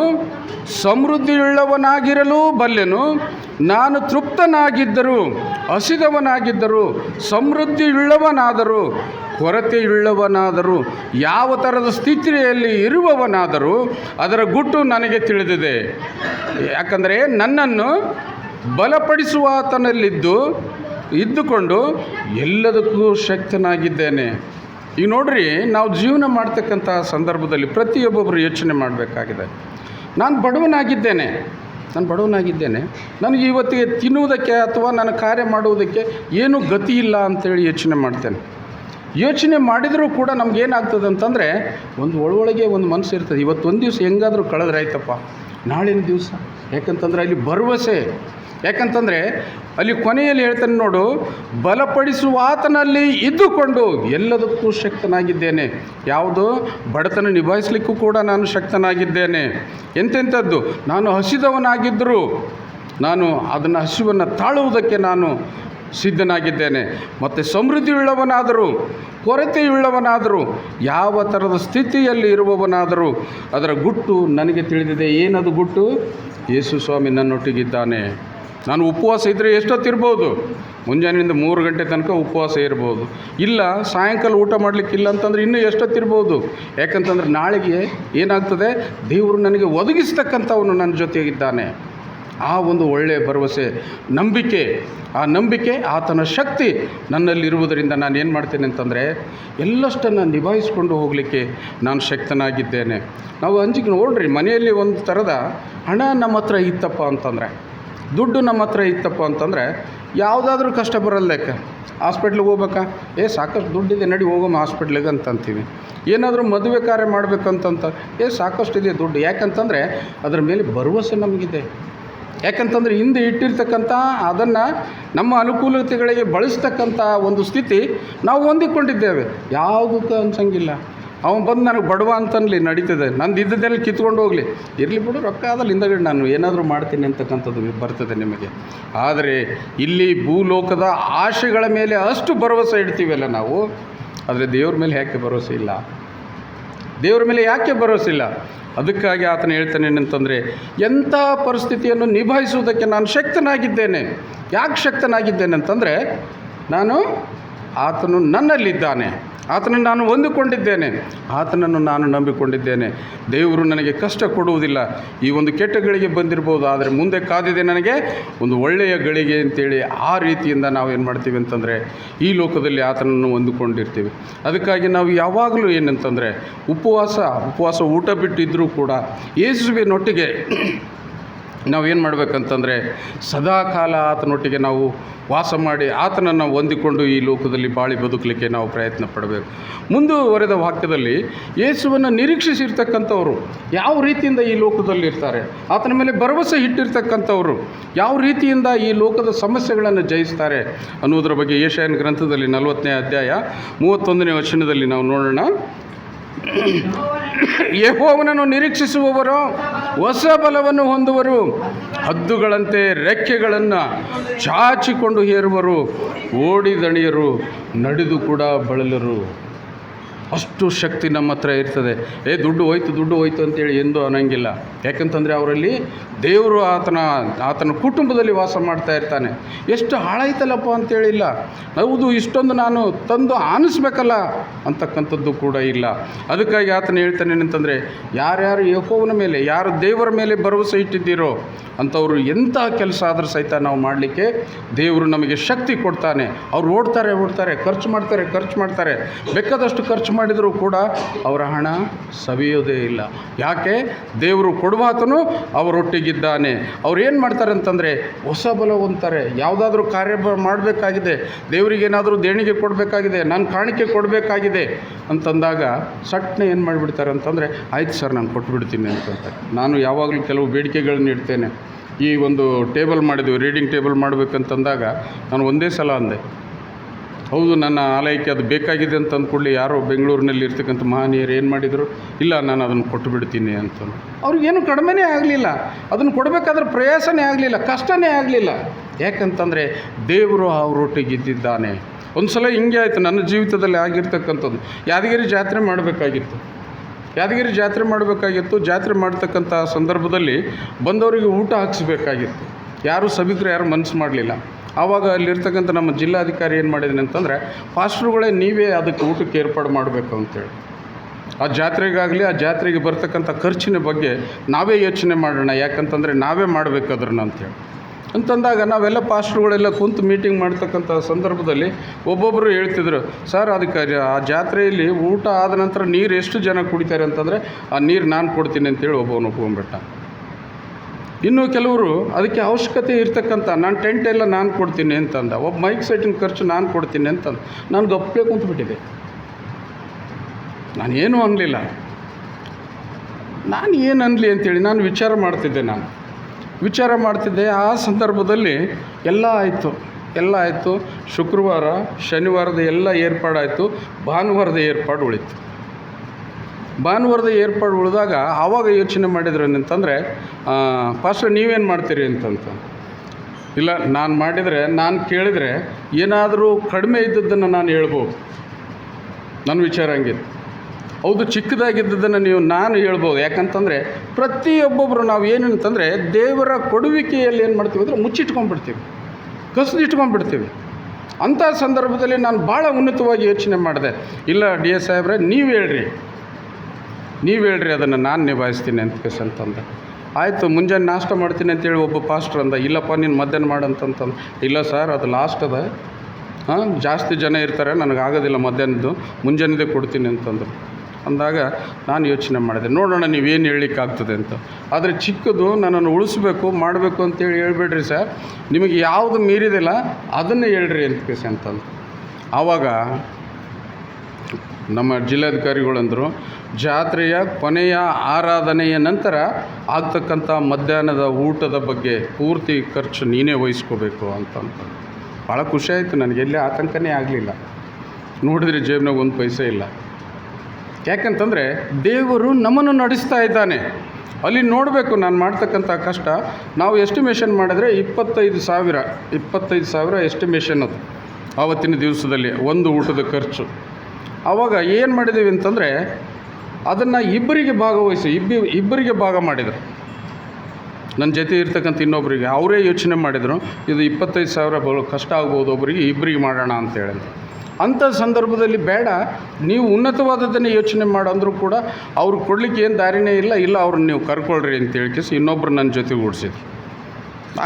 ಸಮೃದ್ಧಿಯುಳ್ಳವನಾಗಿರಲು ಬಲ್ಲೆನು, ನಾನು ತೃಪ್ತನಾಗಿದ್ದರು, ಹಸಿದವನಾಗಿದ್ದರು, ಸಮೃದ್ಧಿಯುಳ್ಳವನಾದರೂ, ಕೊರತೆಯುಳ್ಳವನಾದರೂ, ಯಾವ ಥರದ ಸ್ಥಿತಿಯಲ್ಲಿ ಇರುವವನಾದರೂ ಅದರ ಗುಟ್ಟು ನನಗೆ ತಿಳಿದಿದೆ. ಯಾಕಂದರೆ ನನ್ನನ್ನು ಬಲಪಡಿಸುವತನಲ್ಲಿದ್ದು ಇದ್ದುಕೊಂಡು ಎಲ್ಲದಕ್ಕೂ ಶಕ್ತನಾಗಿದ್ದೇನೆ. ಈಗ ನೋಡ್ರಿ, ನಾವು ಜೀವನ ಮಾಡ್ತಕ್ಕಂಥ ಸಂದರ್ಭದಲ್ಲಿ ಪ್ರತಿಯೊಬ್ಬೊಬ್ಬರು ಯೋಚನೆ ಮಾಡಬೇಕಾಗಿದೆ. ನಾನು ಬಡವನಾಗಿದ್ದೇನೆ ನಾನು ಬಡವನಾಗಿದ್ದೇನೆ, ನನಗೆ ಇವತ್ತಿಗೆ ತಿನ್ನುವುದಕ್ಕೆ ಅಥವಾ ನನ್ನ ಕಾರ್ಯ ಮಾಡುವುದಕ್ಕೆ ಏನೂ ಗತಿ ಇಲ್ಲ ಅಂತೇಳಿ ಯೋಚನೆ ಮಾಡ್ತೇನೆ. ಯೋಚನೆ ಮಾಡಿದರೂ ಕೂಡ ನಮಗೇನಾಗ್ತದೆ ಅಂತಂದರೆ, ಒಂದು ಒಳೊಳಗೆ ಒಂದು ಮನಸ್ಸು ಇರ್ತದೆ. ಇವತ್ತು ಒಂದು ದಿವಸ ಹೆಂಗಾದರೂ ಕಳೆದ್ರೆ ಆಯ್ತಪ್ಪ. ನಾಳಿನ ದಿವಸ. ಯಾಕಂತಂದರೆ ಅಲ್ಲಿ ಭರವಸೆ. ಯಾಕಂತಂದರೆ ಅಲ್ಲಿ ಕೊನೆಯಲ್ಲಿ ಹೇಳ್ತಾನೆ ನೋಡು ಬಲಪಡಿಸುವಾತನಲ್ಲಿ ಇದ್ದುಕೊಂಡು ಎಲ್ಲದಕ್ಕೂ ಶಕ್ತನಾಗಿದ್ದೇನೆ. ಯಾವುದು? ಬಡತನ ನಿಭಾಯಿಸಲಿಕ್ಕೂ ಕೂಡ ನಾನು ಶಕ್ತನಾಗಿದ್ದೇನೆ. ಎಂತೆಂಥದ್ದು? ನಾನು ಹಸಿದವನಾಗಿದ್ದರೂ ನಾನು ಅದನ್ನು ಹಸಿವನ್ನು ತಾಳುವುದಕ್ಕೆ ನಾನು ಸಿದ್ಧನಾಗಿದ್ದೇನೆ. ಮತ್ತು ಸಮೃದ್ಧಿಯುಳ್ಳವನಾದರೂ, ಕೊರತೆಯುಳ್ಳವನಾದರೂ, ಯಾವ ಥರದ ಸ್ಥಿತಿಯಲ್ಲಿ ಇರುವವನಾದರೂ, ಅದರ ಗುಟ್ಟು ನನಗೆ ತಿಳಿದಿದೆ. ಏನದು ಗುಟ್ಟು? ಯೇಸು ಸ್ವಾಮಿ ನನ್ನೊಟ್ಟಿಗಿದ್ದಾನೆ. ನಾನು ಉಪವಾಸ ಇದ್ದರೆ ಎಷ್ಟೊತ್ತಿರ್ಬೋದು? ಮುಂಜಾನೆಯಿಂದ ಮೂರು ಗಂಟೆ ತನಕ ಉಪವಾಸ ಇರ್ಬೋದು. ಇಲ್ಲ, ಸಾಯಂಕಾಲ ಊಟ ಮಾಡಲಿಕ್ಕಿಲ್ಲ ಅಂತಂದರೆ ಇನ್ನೂ ಎಷ್ಟೊತ್ತಿರ್ಬೋದು? ಯಾಕಂತಂದ್ರೆ ನಾಳೆಗೆ ಏನಾಗ್ತದೆ? ದೇವರು ನನಗೆ ಒದಗಿಸ್ತಕ್ಕಂಥವನು ನನ್ನ ಜೊತೆಗಿದ್ದಾನೆ. ಆ ಒಂದು ಒಳ್ಳೆಯ ಭರವಸೆ, ನಂಬಿಕೆ. ಆ ನಂಬಿಕೆ, ಆತನ ಶಕ್ತಿ ನನ್ನಲ್ಲಿರುವುದರಿಂದ ನಾನು ಏನು ಮಾಡ್ತೇನೆ ಅಂತಂದರೆ, ಎಲ್ಲಷ್ಟನ್ನು ನಿಭಾಯಿಸ್ಕೊಂಡು ಹೋಗಲಿಕ್ಕೆ ನಾನು ಶಕ್ತನಾಗಿದ್ದೇನೆ. ನಾವು ಅಂಜಿಕೆ ನೋಡ್ರಿ, ಮನೆಯಲ್ಲಿ ಒಂದು ಥರದ ಹಣ ನಮ್ಮ ಹತ್ರ ಇತ್ತಪ್ಪ ಅಂತಂದರೆ ದುಡ್ಡು ನಮ್ಮ ಹತ್ರ ಇತ್ತಪ್ಪ ಅಂತಂದರೆ ಯಾವುದಾದ್ರೂ ಕಷ್ಟ ಬರಲ್ಲ ಹಾಸ್ಪಿಟ್ಲಿಗೆ ಹೋಗ್ಬೇಕಾ? ಏ, ಸಾಕಷ್ಟು ದುಡ್ಡಿದೆ, ನಡಿ ಹೋಗಮ್ಮ ಹಾಸ್ಪಿಟ್ಲಿಗೆ ಅಂತಂತೀವಿ. ಏನಾದರೂ ಮದುವೆ ಕಾರ್ಯ ಮಾಡಬೇಕಂತಂತ, ಏ ಸಾಕಷ್ಟಿದೆ ದುಡ್ಡು. ಯಾಕಂತಂದರೆ ಅದರ ಮೇಲೆ ಭರವಸೆ ನಮಗಿದೆ. ಯಾಕಂತಂದರೆ ಹಿಂದೆ ಇಟ್ಟಿರ್ತಕ್ಕಂಥ, ಅದನ್ನು ನಮ್ಮ ಅನುಕೂಲತೆಗಳಿಗೆ ಬಳಸ್ತಕ್ಕಂಥ ಒಂದು ಸ್ಥಿತಿ ನಾವು ಹೊಂದಿಕೊಂಡಿದ್ದೇವೆ. ಯಾವುದಕ್ಕೂ ಅನ್ಸಂಗಿಲ್ಲ. ಅವನು ಬಂದು ನನಗೆ ಬಡವ ಅಂತನ್ಲಿ, ನಡೀತದೆ. ನಂದು ಇದ್ದದ್ದೆಲ್ಲ ಕಿತ್ಕೊಂಡು ಹೋಗಲಿ. ಇರಲಿ ಬಿಡು, ರೊಕ್ಕ ಆದಲ್ಲಿ ಹಿಂದಗಡೆ ನಾನು ಏನಾದರೂ ಮಾಡ್ತೀನಿ ಅಂತಕ್ಕಂಥದ್ದು ಬರ್ತದೆ ನಿಮಗೆ. ಆದರೆ ಇಲ್ಲಿ ಭೂಲೋಕದ ಆಶೆಗಳ ಮೇಲೆ ಅಷ್ಟು ಭರವಸೆ ಇಡ್ತೀವಲ್ಲ ನಾವು? ಆದರೆ ದೇವ್ರ ಮೇಲೆ ಯಾಕೆ ಭರವಸೆ ಇಲ್ಲ? ದೇವ್ರ ಮೇಲೆ ಯಾಕೆ ಭರವಸೆ ಇಲ್ಲ? ಅದಕ್ಕಾಗಿ ಆತನು ಹೇಳ್ತಾನೆ ಏನಂತಂದರೆ, ಎಂಥ ಪರಿಸ್ಥಿತಿಯನ್ನು ನಿಭಾಯಿಸುವುದಕ್ಕೆ ನಾನು ಶಕ್ತನಾಗಿದ್ದೇನೆ. ಯಾಕೆ ಶಕ್ತನಾಗಿದ್ದೇನೆ ಅಂತಂದರೆ, ನಾನು ಆತನು ನನ್ನಲ್ಲಿದ್ದಾನೆ. ಆತನನ್ನು ನಾನು ಹೊಂದಿಕೊಂಡಿದ್ದೇನೆ. ಆತನನ್ನು ನಾನು ನಂಬಿಕೊಂಡಿದ್ದೇನೆ. ದೇವರು ನನಗೆ ಕಷ್ಟ ಕೊಡುವುದಿಲ್ಲ. ಈ ಒಂದು ಕೆಟ್ಟ ಗಳಿಗೆ ಬಂದಿರ್ಬೋದು ಆದರೆ ಮುಂದೆ ಕಾದಿದೆ ನನಗೆ. ಒಂದು ಒಳ್ಳೆಯ ಗಳಿಗೆ ಅಂತೇಳಿ ಆ ರೀತಿಯಿಂದ ನಾವು ಏನು ಮಾಡ್ತೀವಿ ಅಂತಂದರೆ, ಈ ಲೋಕದಲ್ಲಿ ಆತನನ್ನು ಹೊಂದಿಕೊಂಡಿರ್ತೀವಿ. ಅದಕ್ಕಾಗಿ ನಾವು ಯಾವಾಗಲೂ ಏನಂತಂದರೆ, ಉಪವಾಸ ಉಪವಾಸ ಊಟ ಬಿಟ್ಟಿದ್ದರೂ ಕೂಡ ಯೇಸುವಿನೊಟ್ಟಿಗೆ ನಾವೇನು ಮಾಡಬೇಕಂತಂದರೆ ಸದಾಕಾಲ ಆತನೊಟ್ಟಿಗೆ ನಾವು ವಾಸ ಮಾಡಿ ಆತನನ್ನು ಹೊಂದಿಕೊಂಡು ಈ ಲೋಕದಲ್ಲಿ ಬಾಳಿ ಬದುಕಲಿಕ್ಕೆ ನಾವು ಪ್ರಯತ್ನ ಪಡಬೇಕು. ಮುಂದುವರೆದ ವಾಕ್ಯದಲ್ಲಿ ಯೇಸುವನ್ನು ನಿರೀಕ್ಷಿಸಿರ್ತಕ್ಕಂಥವರು ಯಾವ ರೀತಿಯಿಂದ ಈ ಲೋಕದಲ್ಲಿ ಇರ್ತಾರೆ, ಆತನ ಮೇಲೆ ಭರವಸೆ ಇಟ್ಟಿರ್ತಕ್ಕಂಥವ್ರು ಯಾವ ರೀತಿಯಿಂದ ಈ ಲೋಕದ ಸಮಸ್ಯೆಗಳನ್ನು ಜಯಿಸ್ತಾರೆ ಅನ್ನೋದರ ಬಗ್ಗೆ ಏಷ್ಯಾನ್ ಗ್ರಂಥದಲ್ಲಿ ನಲವತ್ತನೇ ಅಧ್ಯಾಯ ಮೂವತ್ತೊಂದನೇ ವಚನದಲ್ಲಿ ನಾವು ನೋಡೋಣ. ಯೆಹೋವನನ್ನು ನಿರೀಕ್ಷಿಸುವವರು ಹೊಸ ಬಲವನ್ನು ಹೊಂದುವರು ಹದ್ದುಗಳಂತೆ ರೆಕ್ಕೆಗಳನ್ನು ಚಾಚಿಕೊಂಡು ಹೇರುವರು ಓಡಿದಣಿಯರು ನಡೆದು ಕೂಡ ಬಳಲರು. ಅಷ್ಟು ಶಕ್ತಿ ನಮ್ಮ ಹತ್ರ ಇರ್ತದೆ. ಏ, ದುಡ್ಡು ಹೋಯ್ತು ದುಡ್ಡು ಹೋಯ್ತು ಅಂತೇಳಿ ಎಂದೂ ಅನ್ನೋಂಗಿಲ್ಲ. ಯಾಕಂತಂದರೆ ಅವರಲ್ಲಿ ದೇವರು ಆತನ ಆತನ ಕುಟುಂಬದಲ್ಲಿ ವಾಸ ಮಾಡ್ತಾ ಇರ್ತಾನೆ. ಎಷ್ಟು ಹಾಳಾಯ್ತಲ್ಲಪ್ಪ ಅಂತೇಳಿಲ್ಲ. ಹೌದು, ಇಷ್ಟೊಂದು ನಾನು ತಂದು ಆನಿಸ್ಬೇಕಲ್ಲ ಅಂತಕ್ಕಂಥದ್ದು ಕೂಡ ಇಲ್ಲ. ಅದಕ್ಕಾಗಿ ಆತನ ಹೇಳ್ತಾನೆ ಏನಂತಂದರೆ, ಯಾರ್ಯಾರು ಯಹೋವನ ಮೇಲೆ, ಯಾರು ದೇವರ ಮೇಲೆ ಭರವಸೆ ಇಟ್ಟಿದ್ದೀರೋ ಅಂಥವ್ರು ಎಂಥ ಕೆಲಸ ಆದರೂ ಸಹಿತ ನಾವು ಮಾಡಲಿಕ್ಕೆ ದೇವರು ನಮಗೆ ಶಕ್ತಿ ಕೊಡ್ತಾನೆ. ಅವ್ರು ಓಡ್ತಾರೆ ಓಡ್ತಾರೆ, ಖರ್ಚು ಮಾಡ್ತಾರೆ ಖರ್ಚು ಮಾಡ್ತಾರೆ. ಬೇಕಾದಷ್ಟು ಖರ್ಚು ಮಾಡಿದರೂ ಕೂಡ ಅವರ ಹಣ ಸವಿಯೋದೇ ಇಲ್ಲ. ಯಾಕೆ? ದೇವರು ಕೊಡುವಾತನು ಅವರೊಟ್ಟಿಗಿದ್ದಾನೆ. ಅವ್ರು ಏನು ಮಾಡ್ತಾರೆ ಅಂತಂದರೆ ಹೊಸ ಬಲ ಹೊಂತಾರೆ ಯಾವುದಾದ್ರೂ ಕಾರ್ಯ ಮಾಡಬೇಕಾಗಿದೆ. ದೇವರಿಗೆ ಏನಾದರೂ ದೇಣಿಗೆ ಕೊಡಬೇಕಾಗಿದೆ. ನಾನು ಕಾಣಿಕೆ ಕೊಡಬೇಕಾಗಿದೆ ಅಂತಂದಾಗ ಸಟ್ನೆ ಏನು ಮಾಡಿಬಿಡ್ತಾರೆ ಅಂತಂದರೆ, ಆಯ್ತು ಸರ್, ನಾನು ಕೊಟ್ಬಿಡ್ತೀನಿ ಅಂತಂತಾರೆ ನಾನು ಯಾವಾಗಲೂ ಕೆಲವು ಬೇಡಿಕೆಗಳನ್ನ ಇಡ್ತೇನೆ. ಈ ಒಂದು ಟೇಬಲ್ ಮಾಡಿದ್ವಿ, ರೀಡಿಂಗ್ ಟೇಬಲ್ ಮಾಡಬೇಕಂತಂದಾಗ ನಾನು ಒಂದೇ ಸಲ ಅಂದೆ. ಹೌದು, ನನ್ನ ಆಲಯಕ್ಕೆ ಅದು ಬೇಕಾಗಿದೆ ಅಂತ ಅಂದ್ಕೊಳ್ಳಿ. ಯಾರೋ ಬೆಂಗಳೂರಿನಲ್ಲಿ ಇರ್ತಕ್ಕಂಥ ಮಹನೀಯರು ಏನು ಮಾಡಿದರು? ಇಲ್ಲ, ನಾನು ಅದನ್ನು ಕೊಟ್ಟು ಬಿಡ್ತೀನಿ ಅಂತಂದು ಅವ್ರಿಗೇನು ಕಡಿಮೆನೇ ಆಗಲಿಲ್ಲ. ಅದನ್ನು ಕೊಡಬೇಕಾದ್ರೆ ಪ್ರಯಾಸನೇ ಆಗಲಿಲ್ಲ, ಕಷ್ಟನೇ ಆಗಲಿಲ್ಲ. ಯಾಕಂತಂದರೆ ದೇವರು ಅವರೊಟ್ಟಿಗೆ ಇದ್ದಿದ್ದಾನೆ. ಒಂದು ಸಲ ಹಿಂಗೆ ಆಯಿತು, ನನ್ನ ಜೀವಿತದಲ್ಲಿ ಆಗಿರ್ತಕ್ಕಂಥದ್ದು. ಯಾದಗಿರಿ ಜಾತ್ರೆ ಮಾಡಬೇಕಾಗಿತ್ತು. ಯಾದಗಿರಿ ಜಾತ್ರೆ ಮಾಡಬೇಕಾಗಿತ್ತು. ಜಾತ್ರೆ ಮಾಡ್ತಕ್ಕಂಥ ಸಂದರ್ಭದಲ್ಲಿ ಬಂದವರಿಗೆ ಊಟ ಹಾಕಿಸ್ಬೇಕಾಗಿತ್ತು. ಯಾರೂ ಸಭಿಕರು ಯಾರು ಮನಸ್ಸು ಮಾಡಲಿಲ್ಲ. ಆವಾಗ ಅಲ್ಲಿರ್ತಕ್ಕಂಥ ನಮ್ಮ ಜಿಲ್ಲಾಧಿಕಾರಿ ಏನು ಮಾಡಿದ್ದೀನಿ ಅಂತಂದರೆ ಫಾಸ್ಟ್ರುಗಳೇ ನೀವೇ ಅದಕ್ಕೆ ಊಟಕ್ಕೆ ಏರ್ಪಾಡು ಮಾಡಬೇಕು ಅಂತೇಳಿ. ಆ ಜಾತ್ರೆಗಾಗಲಿ, ಆ ಜಾತ್ರೆಗೆ ಬರ್ತಕ್ಕಂಥ ಖರ್ಚಿನ ಬಗ್ಗೆ ನಾವೇ ಯೋಚನೆ ಮಾಡೋಣ, ಯಾಕಂತಂದರೆ ನಾವೇ ಮಾಡಬೇಕು ಅದನ್ನು ಅಂತೇಳಿ. ಅಂತಂದಾಗ ನಾವೆಲ್ಲ ಪಾಸ್ಟ್ರುಗಳೆಲ್ಲ ಕುಂತು ಮೀಟಿಂಗ್ ಮಾಡ್ತಕ್ಕಂಥ ಸಂದರ್ಭದಲ್ಲಿ ಒಬ್ಬೊಬ್ಬರು ಹೇಳ್ತಿದ್ರು, ಸರ್, ಅದಕ್ಕೆ ಆ ಜಾತ್ರೆಯಲ್ಲಿ ಊಟ ಆದ ನಂತರ ನೀರು ಎಷ್ಟು ಜನ ಕುಡಿತಾರೆ ಅಂತಂದರೆ, ಆ ನೀರು ನಾನು ಕೊಡ್ತೀನಿ ಅಂತೇಳಿ ಒಬ್ಬವನ್ನು ಒಪ್ಕೊಂಡ್ಬಿಟ್ಟ. ಇನ್ನು ಕೆಲವರು ಅದಕ್ಕೆ ಅವಶ್ಯಕತೆ ಇರ್ತಕ್ಕಂಥ, ನಾನು ಟೆಂಟ್ ಎಲ್ಲ ನಾನು ಕೊಡ್ತೀನಿ ಅಂತಂದ. ಒಬ್ಬ ಮೈಕ್ ಸೆಟ್ಟಿನ ಖರ್ಚು ನಾನು ಕೊಡ್ತೀನಿ ಅಂತಂದು. ನಾನು ಗಪ್ಪಲೆ ಕುಂತ್ಬಿಟ್ಟಿದೆ ನಾನೇನು ಅನ್ನಲಿಲ್ಲ ನಾನು ಏನು ಅನ್ನಲಿ ಅಂತೇಳಿ ನಾನು ವಿಚಾರ ಮಾಡ್ತಿದ್ದೆ ನಾನು. ವಿಚಾರ ಮಾಡ್ತಿದ್ದೆ. ಆ ಸಂದರ್ಭದಲ್ಲಿ ಎಲ್ಲ ಆಯಿತು. ಎಲ್ಲ ಆಯಿತು. ಶುಕ್ರವಾರ, ಶನಿವಾರದ ಎಲ್ಲ ಏರ್ಪಾಡಾಯಿತು. ಭಾನುವಾರದ ಏರ್ಪಾಡು ಉಳಿತು. ಭಾನುವಾರದ ಏರ್ಪಾಡು ಉಳಿದಾಗ ಆವಾಗ ಯೋಚನೆ ಮಾಡಿದ್ರು ಏನಂತಂದರೆ ಫಸ್ಟ್ ನೀವೇನು ಮಾಡ್ತೀರಿ ಅಂತಂತ? ಇಲ್ಲ, ನಾನು ಮಾಡಿದರೆ, ನಾನು ಕೇಳಿದರೆ ಏನಾದರೂ ಕಡಿಮೆ ಇದ್ದದ್ದನ್ನು ನಾನು ಹೇಳ್ಬೋದು. ನನ್ನ ವಿಚಾರ ಹಂಗಿತ್ತು. ಹೌದು ಚಿಕ್ಕದಾಗಿದ್ದದನ್ನು ನೀವು ನಾನು ಹೇಳ್ಬೋದು. ಯಾಕಂತಂದರೆ ಪ್ರತಿಯೊಬ್ಬೊಬ್ಬರು ನಾವು ಏನಂತಂದರೆ, ದೇವರ ಕೊಡುವಿಕೆಯಲ್ಲಿ ಏನು ಮಾಡ್ತೀವಿ ಅಂದರೆ ಮುಚ್ಚಿಟ್ಕೊಂಡ್ಬಿಡ್ತೀವಿ. ಕಸಿದಿಟ್ಕೊಂಡ್ಬಿಡ್ತೀವಿ ಅಂಥ ಸಂದರ್ಭದಲ್ಲಿ ನಾನು ಭಾಳ ಉನ್ನತವಾಗಿ ಯೋಚನೆ ಮಾಡಿದೆ. ಇಲ್ಲ, ಡಿ ಎಸ್ ಸಾಹೇಬ್ರೆ, ನೀವು ಹೇಳ್ರಿ. ನೀವು ಹೇಳ್ರಿ ಅದನ್ನು ನಾನು ನಿಭಾಯಿಸ್ತೀನಿ ಅಂತ ಅಂತಂದ. ಆಯಿತು, ಮುಂಜಾನೆ ನಾಷ್ಟ ಮಾಡ್ತೀನಿ ಅಂತೇಳಿ ಒಬ್ಬ ಪಾಸ್ಟ್ರ್ ಅಂದ, ಇಲ್ಲಪ್ಪ, ನೀನು ಮಧ್ಯಾಹ್ನ ಮಾಡಂತಂತಂದು ಇಲ್ಲ ಸರ್ ಅದು ಲಾಸ್ಟ್ ಅದ. ಹಾಂ, ಜಾಸ್ತಿ ಜನ ಇರ್ತಾರೆ, ನನಗೆ ಆಗೋದಿಲ್ಲ ಮಧ್ಯಾಹ್ನದ್ದು, ಮುಂಜಾನೆದೇ ಕೊಡ್ತೀನಿ ಅಂತಂದರು. ಅಂದಾಗ ನಾನು ಯೋಚನೆ ಮಾಡಿದೆ, ನೋಡೋಣ ನೀವೇನು ಹೇಳಲಿಕ್ಕಾಗ್ತದೆ ಅಂತ. ಆದರೆ ಚಿಕ್ಕದು, ನನ್ನನ್ನು ಉಳಿಸ್ಬೇಕು, ಮಾಡಬೇಕು ಅಂತೇಳಿ ಹೇಳ್ಬೇಡ್ರಿ ಸರ್ ನಿಮಗೆ ಯಾವುದು ಮೀರಿದಿಲ್ಲ, ಅದನ್ನೇ ಹೇಳ್ರಿ ಅಂತ ಕೇಸ್ ಅಂತಂದು. ಆವಾಗ ನಮ್ಮ ಜಿಲ್ಲಾಧಿಕಾರಿಗಳಂದರು, ಜಾತ್ರೆಯ ಕೊನೆಯ ಆರಾಧನೆಯ ನಂತರ ಆಗ್ತಕ್ಕಂಥ ಮಧ್ಯಾಹ್ನದ ಊಟದ ಬಗ್ಗೆ ಪೂರ್ತಿ ಖರ್ಚು ನೀನೇ ವಹಿಸ್ಕೋಬೇಕು ಅಂತಂತ ಭಾಳ ಖುಷಿ ಆಯಿತು ನನಗೆ, ಎಲ್ಲಿ ಆತಂಕನೇ ಆಗಲಿಲ್ಲ. ನೋಡಿದ್ರೆ ಜೇಬ್ನಾಗ ಒಂದು ಪೈಸೆ ಇಲ್ಲ. ಯಾಕಂತಂದರೆ ದೇವರು ನಮ್ಮನ್ನು ನಡೆಸ್ತಾ ಇದ್ದಾನೆ. ಅಲ್ಲಿ ನೋಡಬೇಕು ನಾನು ಮಾಡ್ತಕ್ಕಂಥ ಕಷ್ಟ. ನಾವು ಎಸ್ಟಿಮೇಷನ್ ಮಾಡಿದ್ರೆ ಇಪ್ಪತ್ತೈದು ಸಾವಿರ ಇಪ್ಪತ್ತೈದು ಸಾವಿರ ಎಸ್ಟಿಮೇಷನ್ ಅದು. ಆವತ್ತಿನ ದಿವಸದಲ್ಲಿ ಒಂದು ಊಟದ ಖರ್ಚು. ಆವಾಗ ಏನು ಮಾಡಿದ್ದೀವಿ ಅಂತಂದರೆ ಅದನ್ನು ಇಬ್ಬರಿಗೆ ಭಾಗವಹಿಸಿ, ಇಬ್ಬಿ, ಇಬ್ಬರಿಗೆ ಭಾಗ ಮಾಡಿದರು. ನನ್ನ ಜೊತೆ ಇರ್ತಕ್ಕಂಥ ಇನ್ನೊಬ್ಬರಿಗೆ ಅವರೇ ಯೋಚನೆ ಮಾಡಿದರು, ಇದು ಇಪ್ಪತ್ತೈದು ಸಾವಿರ ಬರೋ ಕಷ್ಟ ಆಗ್ಬೋದು ಒಬ್ಬರಿಗೆ ಇಬ್ಬರಿಗೆ ಮಾಡೋಣ ಅಂತ ಹೇಳಿದ್ರು ಅಂಥ ಸಂದರ್ಭದಲ್ಲಿ ಬೇಡ, ನೀವು ಉನ್ನತವಾದದ್ದನ್ನೇ ಯೋಚನೆ ಮಾಡಂದ್ರೂ ಕೂಡ ಅವ್ರು ಕೊಡಲಿಕ್ಕೆ ಏನು ದಾರಿನೇ ಇಲ್ಲ ಇಲ್ಲ ಅವ್ರನ್ನ ನೀವು ಕರ್ಕೊಳ್ರಿ ಅಂತ ಹೇಳ್ಕೇಸಿ ಇನ್ನೊಬ್ರು ನನ್ನ ಜೊತೆ ಓಡಿಸಿದ್ರು.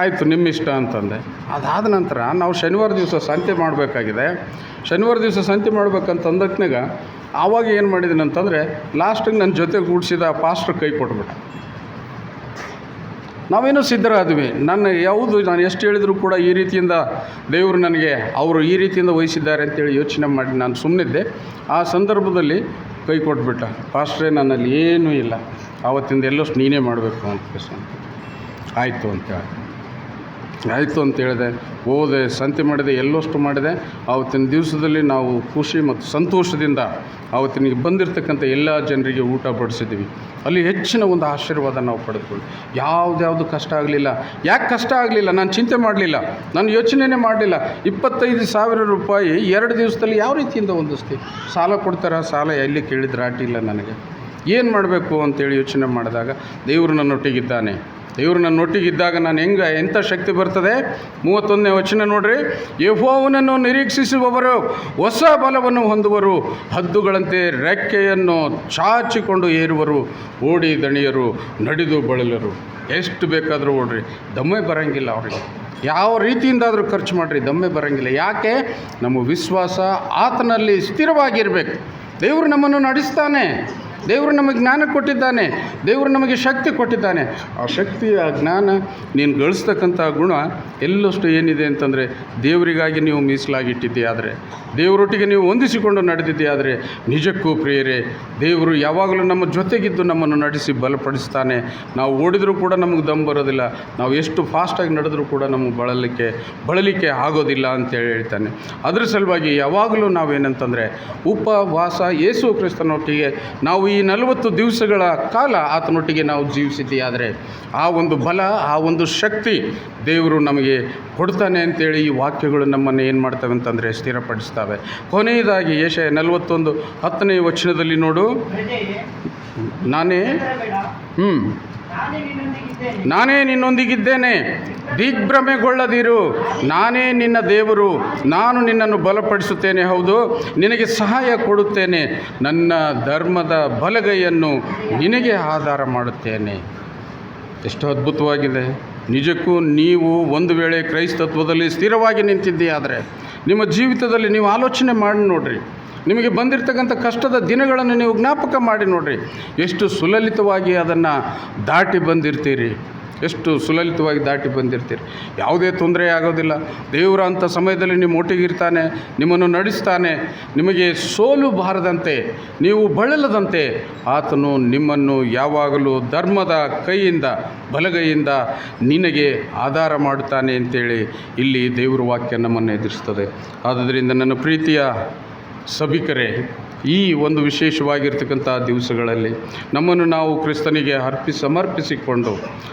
ಆಯಿತು, ನಿಮ್ಮ ಇಷ್ಟ ಅಂತಂದೆ. ಅದಾದ ನಂತರ ನಾವು ಶನಿವಾರ ದಿವಸ ಸಂತೆ ಮಾಡಬೇಕಾಗಿದೆ. ಶನಿವಾರ ದಿವಸ ಸಂತೆ ಮಾಡ್ಬೇಕಂತ ಅಂದಕ್ನಾಗ ಆವಾಗ ಏನು ಮಾಡಿದ್ದೀನಿ ಅಂತಂದರೆ ಲಾಸ್ಟಿಗೆ ನನ್ನ ಜೊತೆ ಕೂಡಿಸಿದ ಪಾಸ್ಟ್ರ್ ಕೈ ಕೊಟ್ಬಿಟ್ಟ. ನಾವೇನು ಸಿದ್ಧರಾದ್ವಿ. ನನ್ನ ಯಾವುದು ನಾನು ಎಷ್ಟು ಹೇಳಿದರೂ ಕೂಡ ಈ ರೀತಿಯಿಂದ ದೇವರು ನನಗೆ, ಅವರು ಈ ರೀತಿಯಿಂದ ವಹಿಸಿದ್ದಾರೆ ಅಂತೇಳಿ ಯೋಚನೆ ಮಾಡಿ ನಾನು ಸುಮ್ಮನಿದ್ದೆ ಆ ಸಂದರ್ಭದಲ್ಲಿ ಕೈ ಕೊಟ್ಬಿಟ್ಟ. ಪಾಸ್ಟ್ರೇ ನನ್ನಲ್ಲಿ ಏನೂ ಇಲ್ಲ. ಆವತ್ತಿಂದ ಎಲ್ಲೋ ನೀನೇ ಮಾಡಬೇಕು ಅಂತ. ಆಯಿತು ಅಂತೇಳಿ ಆಯಿತು ಅಂತ ಹೇಳಿದೆ. ಓದೆ ಸಂತೆ ಮಾಡಿದೆ, ಎಲ್ಲೋಷ್ಟು ಮಾಡಿದೆ. ಆವತ್ತಿನ ದಿವಸದಲ್ಲಿ ನಾವು ಖುಷಿ ಮತ್ತು ಸಂತೋಷದಿಂದ ಆವತ್ತಿನಿಗೆ ಬಂದಿರತಕ್ಕಂಥ ಎಲ್ಲ ಜನರಿಗೆ ಊಟ ಬಡಿಸಿದ್ವಿ ಅಲ್ಲಿ ಹೆಚ್ಚಿನ ಒಂದು ಆಶೀರ್ವಾದ ನಾವು ಪಡೆದುಕೊಳ್ಳಿ. ಯಾವುದ್ಯಾವುದು ಕಷ್ಟ ಆಗಲಿಲ್ಲ. ಯಾಕೆ ಕಷ್ಟ ಆಗಲಿಲ್ಲ? ನಾನು ಚಿಂತೆ ಮಾಡಲಿಲ್ಲ. ನಾನು ಯೋಚನೆನೇ ಮಾಡಲಿಲ್ಲ. ಇಪ್ಪತ್ತೈದು ಸಾವಿರ ರೂಪಾಯಿ ಎರಡು ದಿವಸದಲ್ಲಿ ಯಾವ ರೀತಿಯಿಂದ ಹೊಂದಿಸ್ತೀವಿ ಸಾಲ ಕೊಡ್ತಾರ? ಸಾಲ ಎಲ್ಲಿ ಕೇಳಿದ್ರೆ? ಆಟಿಲ್ಲ ನನಗೆ. ಏನು ಮಾಡಬೇಕು ಅಂತೇಳಿ ಯೋಚನೆ ಮಾಡಿದಾಗ ದೇವರು ನನ್ನೊಟ್ಟಿಗಿದ್ದಾನೆ. ದೇವರು ನನ್ನೊಟ್ಟಿಗಿದ್ದಾಗ ನಾನು ಹೆಂಗೆ ಎಂಥ ಶಕ್ತಿ ಬರ್ತದೆ? ಮೂವತ್ತೊಂದನೇ ವಚನ ನೋಡ್ರಿ, ಯಹೋವನನ್ನು ನಿರೀಕ್ಷಿಸುವವರು, ಹೊಸ ಬಲವನ್ನು ಹೊಂದುವರು, ಹದ್ದುಗಳಂತೆ ರೆಕ್ಕೆಯನ್ನು ಚಾಚಿಕೊಂಡು ಏರುವರು, ಓಡಿ ದಣಿಯರು, ನಡೆದು ಬಳಲರು. ಎಷ್ಟು ಬೇಕಾದರೂ ಓಡ್ರಿ, ದಮ್ಮೆ ಬರೋಂಗಿಲ್ಲ ಅವ್ರಿಗೆ. ಯಾವ ರೀತಿಯಿಂದಾದರೂ ಖರ್ಚು ಮಾಡಿರಿ, ದಮ್ಮೆ ಬರೋಂಗಿಲ್ಲ. ಯಾಕೆ? ನಮ್ಮ ವಿಶ್ವಾಸ ಆತನಲ್ಲಿ ಸ್ಥಿರವಾಗಿರಬೇಕು. ದೇವರು ನಮ್ಮನ್ನು ನಡೆಸ್ತಾನೆ. ದೇವರು ನಮಗೆ ಜ್ಞಾನ ಕೊಟ್ಟಿದ್ದಾನೆ, ದೇವರು ನಮಗೆ ಶಕ್ತಿ ಕೊಟ್ಟಿದ್ದಾನೆ. ಆ ಶಕ್ತಿ ಆ ಜ್ಞಾನ ನೀನು ಗಳಿಸ್ತಕ್ಕಂಥ ಗುಣ ಎಲ್ಲಷ್ಟು ಏನಿದೆ ಅಂತಂದರೆ ದೇವರಿಗಾಗಿ ನೀವು ಮೀಸಲಾಗಿಟ್ಟಿದ್ದೀಯಾದರೆ ದೇವರೊಟ್ಟಿಗೆ ನೀವು ಹೊಂದಿಸಿಕೊಂಡು ನಡೆದಿದ್ದೀಯಾದರೆ ನಿಜಕ್ಕೂ ಪ್ರಿಯರೇ, ದೇವರು ಯಾವಾಗಲೂ ನಮ್ಮ ಜೊತೆಗಿದ್ದು ನಮ್ಮನ್ನು ನಡೆಸಿ ಬಲಪಡಿಸ್ತಾನೆ. ನಾವು ಓಡಿದರೂ ಕೂಡ ನಮಗೆ ದಮ್ ಬರೋದಿಲ್ಲ, ನಾವು ಎಷ್ಟು ಫಾಸ್ಟಾಗಿ ನಡೆದರೂ ಕೂಡ ನಮಗೆ ಬಳಲಿಕ್ಕೆ ಬಳಲಿಕ್ಕೆ ಆಗೋದಿಲ್ಲ ಅಂತೇಳಿ ಹೇಳ್ತಾನೆ. ಅದರ ಸಲುವಾಗಿ ಯಾವಾಗಲೂ ನಾವೇನಂತಂದರೆ ಉಪವಾಸ, ಯೇಸು ಕ್ರಿಸ್ತನೊಟ್ಟಿಗೆ ನಾವು ಈ ನಲವತ್ತು ದಿವಸಗಳ ಕಾಲ ಆತನೊಟ್ಟಿಗೆ ನಾವು ಜೀವಿಸಿದ್ದೀಯಾದರೆ ಆ ಒಂದು ಬಲ ಆ ಒಂದು ಶಕ್ತಿ ದೇವರು ನಮಗೆ ಕೊಡ್ತಾನೆ ಅಂತೇಳಿ ಈ ವಾಕ್ಯಗಳು ನಮ್ಮನ್ನು ಏನು ಮಾಡ್ತವೆ ಅಂತಂದರೆ ಸ್ಥಿರಪಡಿಸ್ತವೆ. ಕೊನೆಯದಾಗಿ ಯಶ ನಲವತ್ತೊಂದು ಹತ್ತನೇ ವಚನದಲ್ಲಿ ನೋಡು. ನಾನೇ ಹ್ಞೂ ನಾನೇ ನಿನ್ನೊಂದಿಗಿದ್ದೇನೆ. ನಾನೇ ನಿನ್ನೊಂದಿಗಿದ್ದೇನೆ. ದಿಗ್ಭ್ರಮೆಗೊಳ್ಳದಿರು. ನಾನೇ ನಿನ್ನ ದೇವರು. ನಾನು ನಿನ್ನನ್ನು ಬಲಪಡಿಸುತ್ತೇನೆ. ಹೌದು, ನಿನಗೆ ಸಹಾಯ ಕೊಡುತ್ತೇನೆ. ನನ್ನ ಧರ್ಮದ ಬಲಗೈಯನ್ನು ನಿನಗೆ ಆಧಾರ ಮಾಡುತ್ತೇನೆ. ಎಷ್ಟು ಅದ್ಭುತವಾಗಿದೆ. ನಿಜಕ್ಕೂ ನೀವು ಒಂದು ವೇಳೆ ಕ್ರೈಸ್ತತ್ವದಲ್ಲಿ ಸ್ಥಿರವಾಗಿ ನಿಂತಿದ್ದೀಯಾದರೆ, ನಿಮ್ಮ ಜೀವಿತದಲ್ಲಿ ನೀವು ಆಲೋಚನೆ ಮಾಡಿ ನೋಡ್ರಿ. ನಿಮಗೆ ಬಂದಿರತಕ್ಕಂಥ ಕಷ್ಟದ ದಿನಗಳನ್ನು ನೀವು ಜ್ಞಾಪಕ ಮಾಡಿ ನೋಡಿರಿ. ಎಷ್ಟು ಸುಲಲಿತವಾಗಿ ಅದನ್ನು ದಾಟಿ ಬಂದಿರ್ತೀರಿ. ಎಷ್ಟು ಸುಲಲಿತವಾಗಿ ದಾಟಿ ಬಂದಿರ್ತೀರಿ. ಯಾವುದೇ ತೊಂದರೆ ಆಗೋದಿಲ್ಲ. ದೇವರ ಅಂಥ ಸಮಯದಲ್ಲಿ ನಿಮ್ಮ ಒಟ್ಟಿಗಿರ್ತಾನೆ, ನಿಮ್ಮನ್ನು ನಡೆಸ್ತಾನೆ. ನಿಮಗೆ ಸೋಲು ಬಾರದಂತೆ, ನೀವು ಬಳಲದಂತೆ ಆತನು ನಿಮ್ಮನ್ನು ಯಾವಾಗಲೂ ಧರ್ಮದ ಕೈಯಿಂದ, ಬಲಗೈಯಿಂದ ನಿನಗೆ ಆಧಾರ ಮಾಡುತ್ತಾನೆ ಅಂತೇಳಿ ಇಲ್ಲಿ ದೇವರ ವಾಕ್ಯ ನಮ್ಮನ್ನು ಎದುರಿಸ್ತದೆ. ಆದ್ದರಿಂದ ನನ್ನ ಪ್ರೀತಿಯ ಸಭಿಕರೇ, ಈ ಒಂದು ವಿಶೇಷವಾಗಿರ್ತಕ್ಕಂಥ ದಿವಸಗಳಲ್ಲಿ ನಮ್ಮನ್ನು ನಾವು ಕ್ರಿಸ್ತನಿಗೆ ಅರ್ಪಿ, ಸಮರ್ಪಿಸಿಕೊಂಡು,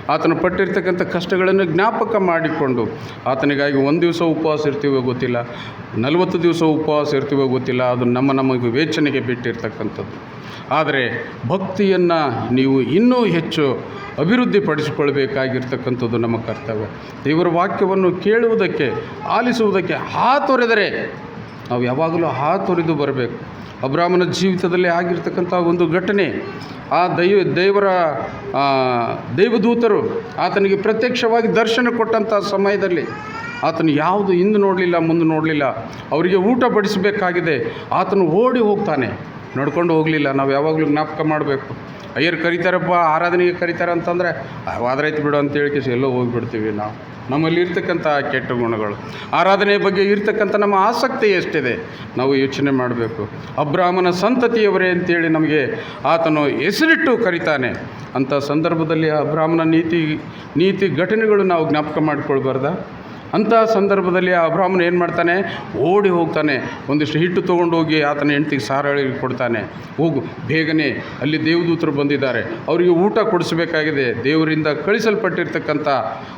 ಆತನು ಪಟ್ಟಿರ್ತಕ್ಕಂಥ ಕಷ್ಟಗಳನ್ನು ಜ್ಞಾಪಕ ಮಾಡಿಕೊಂಡು, ಆತನಿಗಾಗಿ ಒಂದು ದಿವಸ ಉಪವಾಸ ಇರ್ತೀವೋ ಗೊತ್ತಿಲ್ಲ, ನಲವತ್ತು ದಿವಸ ಉಪವಾಸ ಇರ್ತೀವೋ ಗೊತ್ತಿಲ್ಲ, ಅದು ನಮ್ಮ ನಮ್ಮ ವಿವೇಚನೆಗೆ ಬಿಟ್ಟಿರ್ತಕ್ಕಂಥದ್ದು. ಆದರೆ ಭಕ್ತಿಯನ್ನು ನೀವು ಇನ್ನೂ ಹೆಚ್ಚು ಅಭಿವೃದ್ಧಿ ಪಡಿಸಿಕೊಳ್ಬೇಕಾಗಿರ್ತಕ್ಕಂಥದ್ದು ನಮ್ಮ ಕರ್ತವ್ಯ. ದೇವರ ವಾಕ್ಯವನ್ನು ಕೇಳುವುದಕ್ಕೆ, ಆಲಿಸುವುದಕ್ಕೆ ಹಾತೊರೆದರೆ ನಾವು ಯಾವಾಗಲೂ ಹಾತೊರೆದು ಬರಬೇಕು. ಅಬ್ರಾಹ್ಮನ ಜೀವಿತದಲ್ಲಿ ಆಗಿರ್ತಕ್ಕಂಥ ಒಂದು ಘಟನೆ, ಆ ದೈವ, ದೇವರ ದೈವದೂತರು ದೇವದೂತರು ಆತನಿಗೆ ಪ್ರತ್ಯಕ್ಷವಾಗಿ ದರ್ಶನ ಕೊಟ್ಟಂಥ ಸಮಯದಲ್ಲಿ ಆತನು ಯಾವುದು ಹಿಂದೆ ನೋಡಲಿಲ್ಲ, ಮುಂದೆ ನೋಡಲಿಲ್ಲ. ಅವರಿಗೆ ಊಟ ಬಡಿಸಬೇಕಾಗಿದೆ. ಆತನು ಓಡಿ ಹೋಗ್ತಾನೆ. ನಡ್ಕೊಂಡು ಹೋಗಲಿಲ್ಲ. ನಾವು ಯಾವಾಗಲೂ ಜ್ಞಾಪಕ ಮಾಡಬೇಕು. ಅಯ್ಯರು ಕರೀತಾರಪ್ಪ, ಆರಾಧನೆಗೆ ಕರೀತಾರೆ ಅಂತಂದರೆ ವಾದರೈತು ಬಿಡು ಅಂತ ಹೇಳಿ ಎಲ್ಲೋ ಹೋಗಿಬಿಡ್ತೀವಿ ನಾವು. ನಮ್ಮಲ್ಲಿ ಇರ್ತಕ್ಕಂಥ ಕೆಟ್ಟ ಗುಣಗಳು. ಆರಾಧನೆ ಬಗ್ಗೆ ಇರ್ತಕ್ಕಂಥ ನಮ್ಮ ಆಸಕ್ತಿ ಎಷ್ಟಿದೆ? ನಾವು ಯೋಚನೆ ಮಾಡಬೇಕು. ಅಬ್ರಾಹ್ಮನ ಸಂತತಿಯವರೇ ಅಂತೇಳಿ ನಮಗೆ ಆತನು ಹೆಸರಿಟ್ಟು ಕರೀತಾನೆ. ಅಂಥ ಸಂದರ್ಭದಲ್ಲಿ ಅಬ್ರಾಹ್ಮನ ನೀತಿ ನೀತಿ ಘಟನೆಗಳು ನಾವು ಜ್ಞಾಪಕ ಮಾಡ್ಕೊಳ್ಬಾರ್ದ? ಅಂಥ ಸಂದರ್ಭದಲ್ಲಿ ಆ ಬ್ರಾಹ್ಮಣ ಏನು ಮಾಡ್ತಾನೆ? ಓಡಿ ಹೋಗ್ತಾನೆ. ಒಂದಿಷ್ಟು ಹಿಟ್ಟು ತೊಗೊಂಡೋಗಿ ಆತನ ಹೆಂಡ್ತಿಗೆ ಸಾರಳಿ ಕೊಡ್ತಾನೆ. ಹೋಗು, ಬೇಗನೆ ಅಲ್ಲಿ ದೇವದೂತರು ಬಂದಿದ್ದಾರೆ. ಅವರಿಗೆ ಊಟ ಕೊಡಿಸಬೇಕಾಗಿದೆ. ದೇವರಿಂದ ಕಳಿಸಲ್ಪಟ್ಟಿರ್ತಕ್ಕಂಥ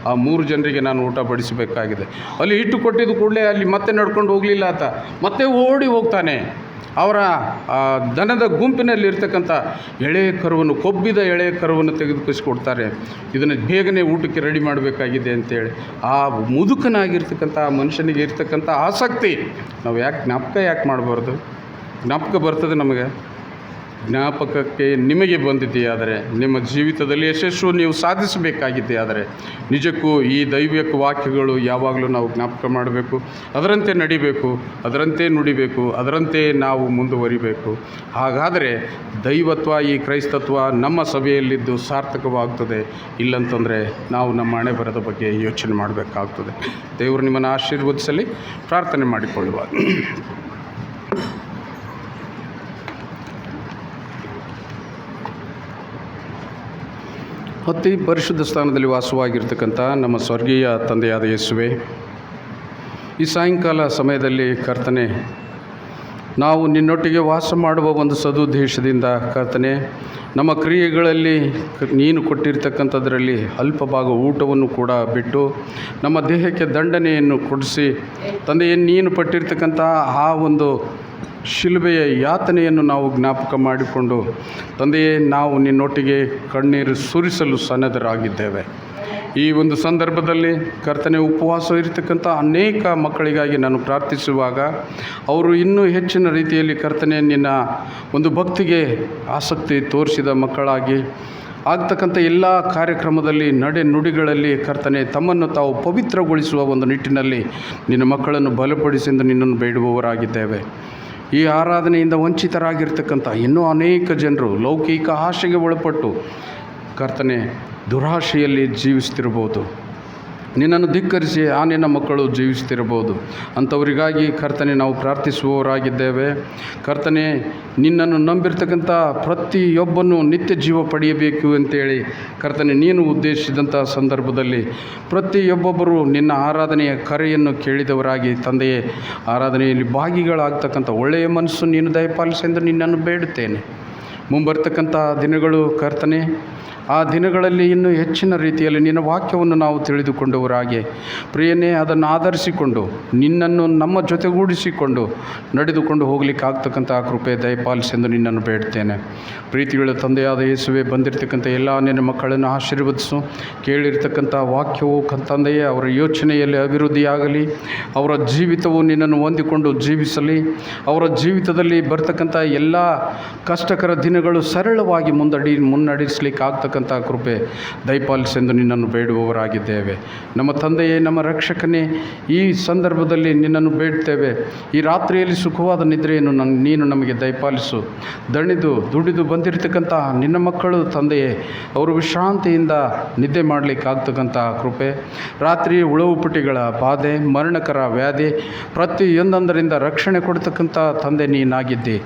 ಆ ಮೂರು ಜನರಿಗೆ ನಾನು ಊಟ ಬಡಿಸಬೇಕಾಗಿದೆ. ಅಲ್ಲಿ ಹಿಟ್ಟು ಕೊಟ್ಟಿದ್ದು ಕೂಡಲೇ ಅಲ್ಲಿ ಮತ್ತೆ ನಡ್ಕೊಂಡು ಹೋಗಲಿಲ್ಲ ಆತ. ಮತ್ತೆ ಓಡಿ ಹೋಗ್ತಾನೆ. ಅವರ ದನದ ಗುಂಪಿನಲ್ಲಿರ್ತಕ್ಕಂಥ ಎಳೆ ಕರುವನ್ನು, ಕೊಬ್ಬಿದ ಎಳೆ ಕರುವನ್ನು ತೆಗೆದುಕೊಳ್ಸ್ಕೊಡ್ತಾರೆ ಇದನ್ನು ಬೇಗನೆ ಊಟಕ್ಕೆ ರೆಡಿ ಮಾಡಬೇಕಾಗಿದೆ ಅಂತೇಳಿ. ಆ ಮುದುಕನಾಗಿರ್ತಕ್ಕಂಥ, ಆ ಮನುಷ್ಯನಿಗೆ ಇರ್ತಕ್ಕಂಥ ಆಸಕ್ತಿ, ನಾವು ಯಾಕೆ ಜ್ಞಾಪಕ ಯಾಕೆ ಮಾಡಬಾರ್ದು? ಜ್ಞಾಪಕ ಬರ್ತದೆ ನಮಗೆ. ಜ್ಞಾಪಕಕ್ಕೆ ನಿಮಗೆ ಬಂದಿದೆಯಾದರೆ, ನಿಮ್ಮ ಜೀವಿತದಲ್ಲಿ ಯಶಸ್ಸು ನೀವು ಸಾಧಿಸಬೇಕಾಗಿದೆ ಆದರೆ, ನಿಜಕ್ಕೂ ಈ ದೈವಿಕ ವಾಕ್ಯಗಳು ಯಾವಾಗಲೂ ನಾವು ಜ್ಞಾಪಕ ಮಾಡಬೇಕು, ಅದರಂತೆ ನಡಿಬೇಕು, ಅದರಂತೆ ನುಡಿಬೇಕು, ಅದರಂತೆ ನಾವು ಮುಂದುವರಿಬೇಕು. ಹಾಗಾದರೆ ದೈವತ್ವ ಈ ಕ್ರೈಸ್ತತ್ವ ನಮ್ಮ ಸಭೆಯಲ್ಲಿದ್ದು ಸಾರ್ಥಕವಾಗ್ತದೆ, ಇಲ್ಲಂತಂದರೆ ನಾವು ನಮ್ಮ ಹಣೆ ಬರದ ಬಗ್ಗೆ ಯೋಚನೆ ಮಾಡಬೇಕಾಗ್ತದೆ. ದೇವರು ನಿಮ್ಮನ್ನು ಆಶೀರ್ವದಿಸಲಿ, ಪ್ರಾರ್ಥನೆ ಮಾಡಿಕೊಳ್ಳುವ. ಅತಿ ಪರಿಶುದ್ಧ ಸ್ಥಾನದಲ್ಲಿ ವಾಸವಾಗಿರ್ತಕ್ಕಂಥ ನಮ್ಮ ಸ್ವರ್ಗೀಯ ತಂದೆಯಾದ ಯೇಸುವೆ, ಈ ಸಾಯಂಕಾಲ ಸಮಯದಲ್ಲಿ ಕರ್ತನೆ, ನಾವು ನಿನ್ನೊಟ್ಟಿಗೆ ವಾಸ ಮಾಡುವ ಒಂದು ಸದುದ್ದೇಶದಿಂದ ಕರ್ತನೆ, ನಮ್ಮ ಕ್ರಿಯೆಗಳಲ್ಲಿ ನೀನು ಕೊಟ್ಟಿರ್ತಕ್ಕಂಥದ್ರಲ್ಲಿ ಅಲ್ಪ ಭಾಗ ಊಟವನ್ನು ಕೂಡ ಬಿಟ್ಟು ನಮ್ಮ ದೇಹಕ್ಕೆ ದಂಡನೆಯನ್ನು ಕೊಡಿಸಿ ತಂದೆಯನ್ನು ನೀನು ಪಟ್ಟಿರ್ತಕ್ಕಂಥ ಆ ಒಂದು ಶಿಲುಬೆಯ ಯಾತನೆಯನ್ನು ನಾವು ಜ್ಞಾಪಕ ಮಾಡಿಕೊಂಡು, ತಂದೆಯೇ, ನಾವು ನಿನ್ನೊಟ್ಟಿಗೆ ಕಣ್ಣೀರು ಸುರಿಸಲು ಸನ್ನದ್ಧರಾಗಿದ್ದೇವೆ. ಈ ಒಂದು ಸಂದರ್ಭದಲ್ಲಿ ಕರ್ತನೆ, ಉಪವಾಸ ಇರತಕ್ಕಂಥ ಅನೇಕ ಮಕ್ಕಳಿಗಾಗಿ ನಾನು ಪ್ರಾರ್ಥಿಸುವಾಗ, ಅವರು ಇನ್ನೂ ಹೆಚ್ಚಿನ ರೀತಿಯಲ್ಲಿ ಕರ್ತನೆ, ನಿನ್ನ ಒಂದು ಭಕ್ತಿಗೆ ಆಸಕ್ತಿ ತೋರಿಸಿದ ಮಕ್ಕಳಾಗಿ, ಆಗ್ತಕ್ಕಂಥ ಎಲ್ಲ ಕಾರ್ಯಕ್ರಮದಲ್ಲಿ, ನಡೆ ನುಡಿಗಳಲ್ಲಿ ಕರ್ತನೆ, ತಮ್ಮನ್ನು ತಾವು ಪವಿತ್ರಗೊಳಿಸುವ ಒಂದು ನಿಟ್ಟಿನಲ್ಲಿ ನಿನ್ನ ಮಕ್ಕಳನ್ನು ಬಲಪಡಿಸೆಂದು ನಿನ್ನನ್ನು ಬೇಡುವವರಾಗಿದ್ದೇವೆ. ಈ ಆರಾಧನೆಯಿಂದ ವಂಚಿತರಾಗಿರ್ತಕ್ಕಂಥ ಇನ್ನೂ ಅನೇಕ ಜನರು ಲೌಕಿಕ ಆಶೆಗೆ ಒಳಪಟ್ಟು ಕರ್ತನೆ ದುರಾಶೆಯಲ್ಲಿ ಜೀವಿಸ್ತಿರ್ಬೋದು ನಿನ್ನನ್ನು ಧಿಕ್ಕರಿಸಿ ಆ ನಿನ್ನ ಮಕ್ಕಳು ಜೀವಿಸ್ತಿರಬಹುದು ಅಂಥವರಿಗಾಗಿ ಕರ್ತನೆ ನಾವು ಪ್ರಾರ್ಥಿಸುವವರಾಗಿದ್ದೇವೆ. ಕರ್ತನೆ, ನಿನ್ನನ್ನು ನಂಬಿರ್ತಕ್ಕಂಥ ಪ್ರತಿಯೊಬ್ಬನು ನಿತ್ಯ ಜೀವ ಪಡೆಯಬೇಕು ಅಂತೇಳಿ ಕರ್ತನೆ ನೀನು ಉದ್ದೇಶಿಸಿದಂಥ ಸಂದರ್ಭದಲ್ಲಿ ಪ್ರತಿಯೊಬ್ಬೊಬ್ಬರು ನಿನ್ನ ಆರಾಧನೆಯ ಕರೆಯನ್ನು ಕೇಳಿದವರಾಗಿ ತಂದೆಯೇ, ಆರಾಧನೆಯಲ್ಲಿ ಭಾಗಿಗಳಾಗ್ತಕ್ಕಂಥ ಒಳ್ಳೆಯ ಮನಸ್ಸು ನೀನು ದಯಪಾಲಿಸೆಂದು ನಿನ್ನನ್ನು ಬೇಡುತ್ತೇನೆ. ಮುಂಬರ್ತಕ್ಕಂಥ ದಿನಗಳು ಕರ್ತನೆ ಆ ದಿನಗಳಲ್ಲಿ ಇನ್ನೂ ಹೆಚ್ಚಿನ ರೀತಿಯಲ್ಲಿ ನಿನ್ನ ವಾಕ್ಯವನ್ನು ನಾವು ತಿಳಿದುಕೊಂಡವರಾಗಿ. ಪ್ರಿಯನೇ, ಅದನ್ನು ಆಧರಿಸಿಕೊಂಡು, ನಿನ್ನನ್ನು ನಮ್ಮ ಜೊತೆಗೂಡಿಸಿಕೊಂಡು ನಡೆದುಕೊಂಡು ಹೋಗಲಿಕ್ಕೆ ಆಗ್ತಕ್ಕಂಥ ಕೃಪೆ ದಯಪಾಲಿಸೆಂದು ನಿನ್ನನ್ನು ಬೇಡ್ತೇನೆ. ಪ್ರೀತಿಗಳ ತಂದೆಯಾದ ಯೇಸುವೆ, ಬಂದಿರತಕ್ಕಂಥ ಎಲ್ಲ ನಿನ್ನ ಮಕ್ಕಳನ್ನು ಆಶೀರ್ವದಿಸು. ಕೇಳಿರ್ತಕ್ಕಂಥ ವಾಕ್ಯವು ತಂದೆಯೇ, ಅವರ ಯೋಚನೆಯಲ್ಲಿ ಅಭಿವೃದ್ಧಿಯಾಗಲಿ, ಅವರ ಜೀವಿತವು ನಿನ್ನನ್ನು ಹೊಂದಿಕೊಂಡು ಜೀವಿಸಲಿ, ಅವರ ಜೀವಿತದಲ್ಲಿ ಬರ್ತಕ್ಕಂಥ ಎಲ್ಲ ಕಷ್ಟಕರ ದಿನಗಳು ಸರಳವಾಗಿ ಮುಂದಡಿ ಮುನ್ನಡೆಸಲಿಕ್ಕೆ ಆಗ್ತಕ್ಕಂಥ ಕೃಪೆ ದಯಪಾಲಿಸೆಂದು ನಿನ್ನನ್ನು ಬೇಡುವವರಾಗಿದ್ದೇವೆ. ನಮ್ಮ ತಂದೆಯೇ, ನಮ್ಮ ರಕ್ಷಕನೇ, ಈ ಸಂದರ್ಭದಲ್ಲಿ ನಿನ್ನನ್ನು ಬೇಡ್ತೇವೆ ಈ ರಾತ್ರಿಯಲ್ಲಿ ಸುಖವಾದ ನಿದ್ರೆಯನ್ನು ನನ್ ನಮಗೆ ದಯಪಾಲಿಸು. ದಣಿದು, ದುಡಿದು ಬಂದಿರತಕ್ಕಂಥ ನಿನ್ನ ಮಕ್ಕಳು ತಂದೆಯೇ, ಅವರು ವಿಶ್ರಾಂತಿಯಿಂದ ನಿದ್ದೆ ಮಾಡಲಿಕ್ಕೆ ಆಗ್ತಕ್ಕಂಥ ಕೃಪೆ. ರಾತ್ರಿ ಉಳವು ಪುಟಿಗಳ ಬಾಧೆ, ಮರಣಕರ ವ್ಯಾಧಿ ಪ್ರತಿಯೊಂದೊಂದರಿಂದ ರಕ್ಷಣೆ ಕೊಡ್ತಕ್ಕಂಥ ತಂದೆ ನೀನಾಗಿದ್ದಿ.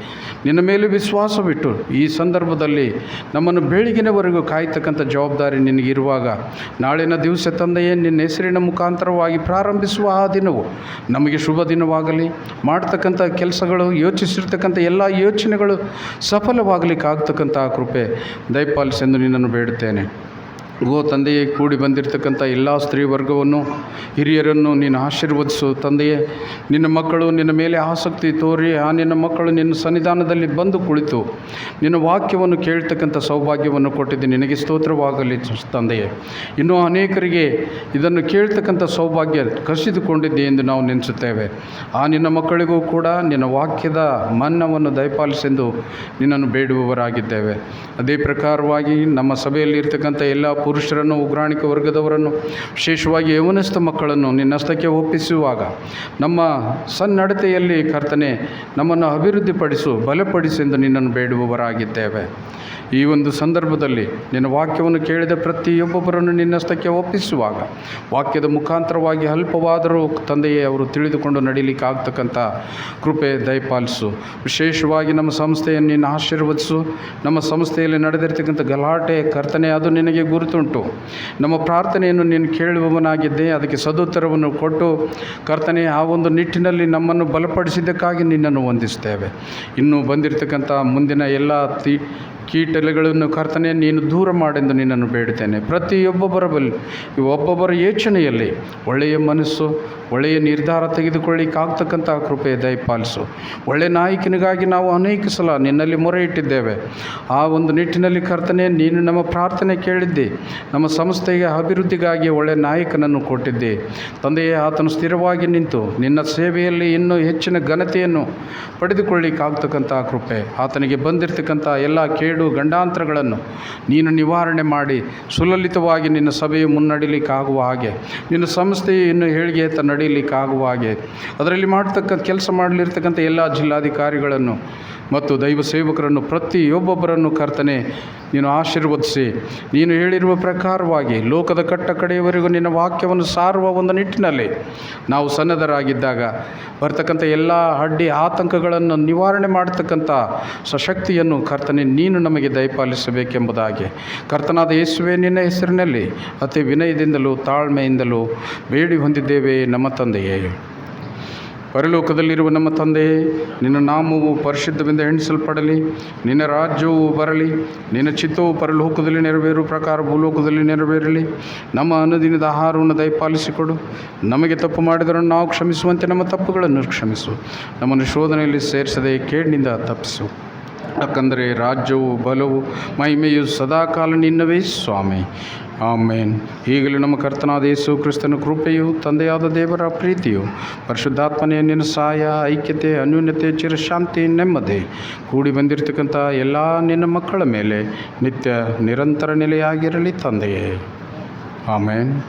ನಿನ್ನ ಮೇಲೆ ವಿಶ್ವಾಸವಿಟ್ಟು ಈ ಸಂದರ್ಭದಲ್ಲಿ ನಮ್ಮನ್ನು ಬೆಳಗಿನವರೆಗೂ ಕಾಯ್ತಕ್ಕಂಥ ಜವಾಬ್ದಾರಿ ನಿನಗಿರುವಾಗ, ನಾಳಿನ ದಿವಸ ತಂದೆಯೇ ನಿನ್ನ ಹೆಸರಿನ ಮುಖಾಂತರವಾಗಿ ಪ್ರಾರಂಭಿಸುವ ಆ ದಿನವು ನಮಗೆ ಶುಭ ದಿನವಾಗಲಿ. ಮಾಡ್ತಕ್ಕಂಥ ಕೆಲಸಗಳು, ಯೋಚಿಸಿರ್ತಕ್ಕಂಥ ಎಲ್ಲ ಯೋಚನೆಗಳು ಸಫಲವಾಗಲಿಕ್ಕಾಗ್ತಕ್ಕಂಥ ಕೃಪೆ ದಯಪಾಲಿಸೆಂದು ನಿನ್ನನ್ನು ಬೇಡುತ್ತೇನೆ. ಗೋ ತಂದೆಯೇ, ಕೂಡಿ ಬಂದಿರತಕ್ಕಂಥ ಎಲ್ಲ ಸ್ತ್ರೀ ವರ್ಗವನ್ನು, ಹಿರಿಯರನ್ನು ನೀನು ಆಶೀರ್ವದಿಸು ತಂದೆಯೇ. ನಿನ್ನ ಮಕ್ಕಳು ನಿನ್ನ ಮೇಲೆ ಆಸಕ್ತಿ ತೋರಿ, ಆ ನಿನ್ನ ಮಕ್ಕಳು ನಿನ್ನ ಸನ್ನಿಧಾನದಲ್ಲಿ ಬಂದು ಕುಳಿತು. ನಿನ್ನ ವಾಕ್ಯವನ್ನು ಕೇಳ್ತಕ್ಕಂಥ ಸೌಭಾಗ್ಯವನ್ನು ಕೊಟ್ಟಿದ್ದು ನಿನಗೆ ಸ್ತೋತ್ರವಾಗಲಿ ತಂದೆಯೇ. ಇನ್ನೂ ಅನೇಕರಿಗೆ ಇದನ್ನು ಕೇಳ್ತಕ್ಕಂಥ ಸೌಭಾಗ್ಯ ಕಸಿದುಕೊಂಡಿದ್ದೆ ಎಂದು ನಾವು ನೆನೆಸುತ್ತೇವೆ. ಆ ನಿನ್ನ ಮಕ್ಕಳಿಗೂ ಕೂಡ ನಿನ್ನ ವಾಕ್ಯದ ಮನ್ನವನ್ನು ದಯಪಾಲಿಸೆಂದು ನಿನ್ನನ್ನು ಬೇಡುವವರಾಗಿದ್ದೇವೆ. ಅದೇ ಪ್ರಕಾರವಾಗಿ ನಮ್ಮ ಸಭೆಯಲ್ಲಿ ಇರ್ತಕ್ಕಂಥ ಎಲ್ಲ ಪುರುಷರನ್ನು, ಉಗ್ರಾಣಿಕ ವರ್ಗದವರನ್ನು, ವಿಶೇಷವಾಗಿ ಯೌವನಸ್ಥ ಮಕ್ಕಳನ್ನು ನಿನ್ನಸ್ತಕ್ಕೆ ಒಪ್ಪಿಸುವಾಗ ನಮ್ಮ ಸನ್ನಡತೆಯಲ್ಲಿ ಕರ್ತನೆ ನಮ್ಮನ್ನು ಅಭಿವೃದ್ಧಿಪಡಿಸು ಬಲಪಡಿಸೆಂದು ನಿನ್ನನ್ನು ಬೇಡುವವರಾಗಿದ್ದೇವೆ. ಈ ಒಂದು ಸಂದರ್ಭದಲ್ಲಿ ನಿನ್ನ ವಾಕ್ಯವನ್ನು ಕೇಳಿದ ಪ್ರತಿಯೊಬ್ಬೊಬ್ಬರನ್ನು ನಿನ್ನಸ್ತಕ್ಕೆ ಒಪ್ಪಿಸುವಾಗ ವಾಕ್ಯದ ಮುಖಾಂತರವಾಗಿ ಅಲ್ಪವಾದರೂ ತಂದೆಯೇ ಅವರು ತಿಳಿದುಕೊಂಡು ನಡೀಲಿಕ್ಕೆ ಆಗ್ತಕ್ಕಂಥ ಕೃಪೆ ದಯಪಾಲಿಸು. ವಿಶೇಷವಾಗಿ ನಮ್ಮ ಸಂಸ್ಥೆಯನ್ನು ನಿನ್ನ ಆಶೀರ್ವದಿಸು. ನಮ್ಮ ಸಂಸ್ಥೆಯಲ್ಲಿ ನಡೆದಿರ್ತಕ್ಕಂಥ ಗಲಾಟೆ ಕರ್ತನೆ, ಅದು ನಿನಗೆ ಗುರುತುಂಟು ನಮ್ಮ ಪ್ರಾರ್ಥನೆಯನ್ನು ನೀನು ಕೇಳುವವನಾಗಿದ್ದೆ, ಅದಕ್ಕೆ ಸದುತ್ತರವನ್ನು ಕೊಟ್ಟು, ಕರ್ತನೆ, ಆ ಒಂದು ನಿಟ್ಟಿನಲ್ಲಿ ನಮ್ಮನ್ನು ಬಲಪಡಿಸಿದ್ದಕ್ಕಾಗಿ ನಿನ್ನನ್ನು ವಂದಿಸ್ತೇವೆ ಇನ್ನು ಬಂದಿರತಕ್ಕಂಥ ಮುಂದಿನ ಎಲ್ಲ ತಿ, ಕೀಟಲೆಗಳನ್ನು ಕರ್ತನೆ, ನೀನು ದೂರ ಮಾಡೆಂದು ನಿನ್ನನ್ನು ಬೇಡುತ್ತೇನೆ. ಪ್ರತಿಯೊಬ್ಬೊಬ್ಬರ ಬಳಿ ಒಬ್ಬೊಬ್ಬರ ಯೋಚನೆಯಲ್ಲಿ ಒಳ್ಳೆಯ ಮನಸ್ಸು, ಒಳ್ಳೆಯ ನಿರ್ಧಾರ ತೆಗೆದುಕೊಳ್ಳಿಕ್ಕಾಗ್ತಕ್ಕಂಥ ಕೃಪೆ ದಯಪಾಲಿಸು ಒಳ್ಳೆಯ ನಾಯಕನಿಗಾಗಿ ನಾವು ಅನೇಕ ಸಲ ನಿನ್ನಲ್ಲಿ ಮೊರೆ ಇಟ್ಟಿದ್ದೇವೆ. ಆ ಒಂದು ನಿಟ್ಟಿನಲ್ಲಿ ಕರ್ತನೆ, ನೀನು ನಮ್ಮ ಪ್ರಾರ್ಥನೆ ಕೇಳಿದ್ದೆ. ನಮ್ಮ ಸಂಸ್ಥೆಗೆ ಅಭಿವೃದ್ಧಿಗಾಗಿ ಒಳ್ಳೆಯ ನಾಯಕನನ್ನು ಕೊಟ್ಟಿದ್ದೆ. ತಂದೆಯೇ, ಆತನು ಸ್ಥಿರವಾಗಿ ನಿಂತು ನಿನ್ನ ಸೇವೆಯಲ್ಲಿ ಇನ್ನೂ ಹೆಚ್ಚಿನ ಘನತೆಯನ್ನು ಪಡೆದುಕೊಳ್ಳಿಕ್ಕಾಗ್ತಕ್ಕಂಥ ಕೃಪೆ, ಆತನಿಗೆ ಬಂದಿರತಕ್ಕಂಥ ಎಲ್ಲ ಕೇಡು ಗಂಡಾಂತರಗಳನ್ನು ನೀನು ನಿವಾರಣೆ ಮಾಡಿ ಸುಲಲಿತವಾಗಿ ನಿನ್ನ ಸಭೆಯು ಮುನ್ನಡೀಲಿಕ್ಕಾಗುವ ಹಾಗೆ, ನಿನ್ನ ಸಂಸ್ಥೆಯು ಇನ್ನು ಹೇಳಿಗೆ ನಡೀಲಿಕ್ಕಾಗುವ ಹಾಗೆ, ಅದರಲ್ಲಿ ಮಾಡ್ತಕ್ಕಂಥ ಕೆಲಸ ಮಾಡಲಿರ್ತಕ್ಕಂಥ ಎಲ್ಲ ಜಿಲ್ಲಾಧಿಕಾರಿಗಳನ್ನು ಮತ್ತು ದೈವ ಸೇವಕರನ್ನು ಪ್ರತಿಯೊಬ್ಬೊಬ್ಬರನ್ನು ಕರ್ತನೆ, ನೀನು ಆಶೀರ್ವದಿಸಿ. ನೀನು ಹೇಳಿರುವ ಪ್ರಕಾರವಾಗಿ ಲೋಕದ ಕಟ್ಟ ಕಡೆಯವರೆಗೂ ನಿನ್ನ ವಾಕ್ಯವನ್ನು ಸಾರುವ ಒಂದು ನಿಟ್ಟಿನಲ್ಲಿ ನಾವು ಸನ್ನದ್ಧರಾಗಿದ್ದಾಗ ಬರ್ತಕ್ಕಂಥ ಎಲ್ಲ ಅಡ್ಡಿ ಆತಂಕಗಳನ್ನು ನಿವಾರಣೆ ಮಾಡತಕ್ಕಂಥ ಸಶಕ್ತಿಯನ್ನು ಕರ್ತನೆ, ನೀನು ನಮಗೆ ದಯಪಾಲಿಸಬೇಕೆಂಬುದಾಗಿ. ಕರ್ತನಾದ ಯೇಸುವೆ, ನಿನ್ನ ಹೆಸರಿನಲ್ಲಿ ಅತಿ ವಿನಯದಿಂದಲೂ ತಾಳ್ಮೆಯಿಂದಲೂ ಬೇಡಿ ಹೊಂದಿದ್ದೇವೆ ನಮ್ಮ ತಂದೆಯೇ. ಪರಲೋಕದಲ್ಲಿರುವ ನಮ್ಮ ತಂದೆಯೇ ನಿನ್ನ ನಾಮವು ಪರಿಶುದ್ಧವೆಂದು ಎಣಿಸಲ್ಪಡಲಿ, ನಿನ್ನ ರಾಜ್ಯವು ಬರಲಿ, ನಿನ್ನ ಚಿತ್ತವು ಪರಲೋಕದಲ್ಲಿ ನೆರವೇರು ಪ್ರಕಾರ ಭೂಲೋಕದಲ್ಲಿ ನೆರವೇರಲಿ. ನಮ್ಮ ಅನುದಿನದ ಆಹಾರವನ್ನು ದಯಪಾಲಿಸಿಕೊಡು. ನಮಗೆ ತಪ್ಪು ಮಾಡಿದರನ್ನು ನಾವು ಕ್ಷಮಿಸುವಂತೆ, ನಮ್ಮ ತಪ್ಪುಗಳನ್ನು ಕ್ಷಮಿಸು. ನಮ್ಮನ್ನು ಶೋಧನೆಯಲ್ಲಿ ಸೇರಿಸದೆ ಕೇಡಿನಿಂದ ತಪ್ಪಿಸು. ಯಾಕಂದರೆ ರಾಜ್ಯವು ಬಲವು, ಮಹಿಮೆಯು ಸದಾಕಾಲ ನಿನ್ನವೇ ಸ್ವಾಮಿ. ಆಮೇನ್. ಈಗಲೂ ನಮ್ಮ ಕರ್ತನಾದ ಯೇಸು ಕ್ರಿಸ್ತನ ಕೃಪೆಯು ತಂದೆಯಾದ ದೇವರ ಪ್ರೀತಿಯು ಪರಿಶುದ್ಧಾತ್ಮನೆಯ ನಿನ್ನ ಸಹಾಯ, ಐಕ್ಯತೆ, ಅನ್ಯೂನ್ಯತೆ, ಚಿರಶಾಂತಿ, ನೆಮ್ಮದಿ. ಕೂಡಿ ಬಂದಿರತಕ್ಕಂಥ ಎಲ್ಲ ನಿನ್ನ ಮಕ್ಕಳ ಮೇಲೆ ನಿತ್ಯ ನಿರಂತರ ನೆಲೆಯಾಗಿರಲಿ ತಂದೆಯೇ. ಆಮೇನ್.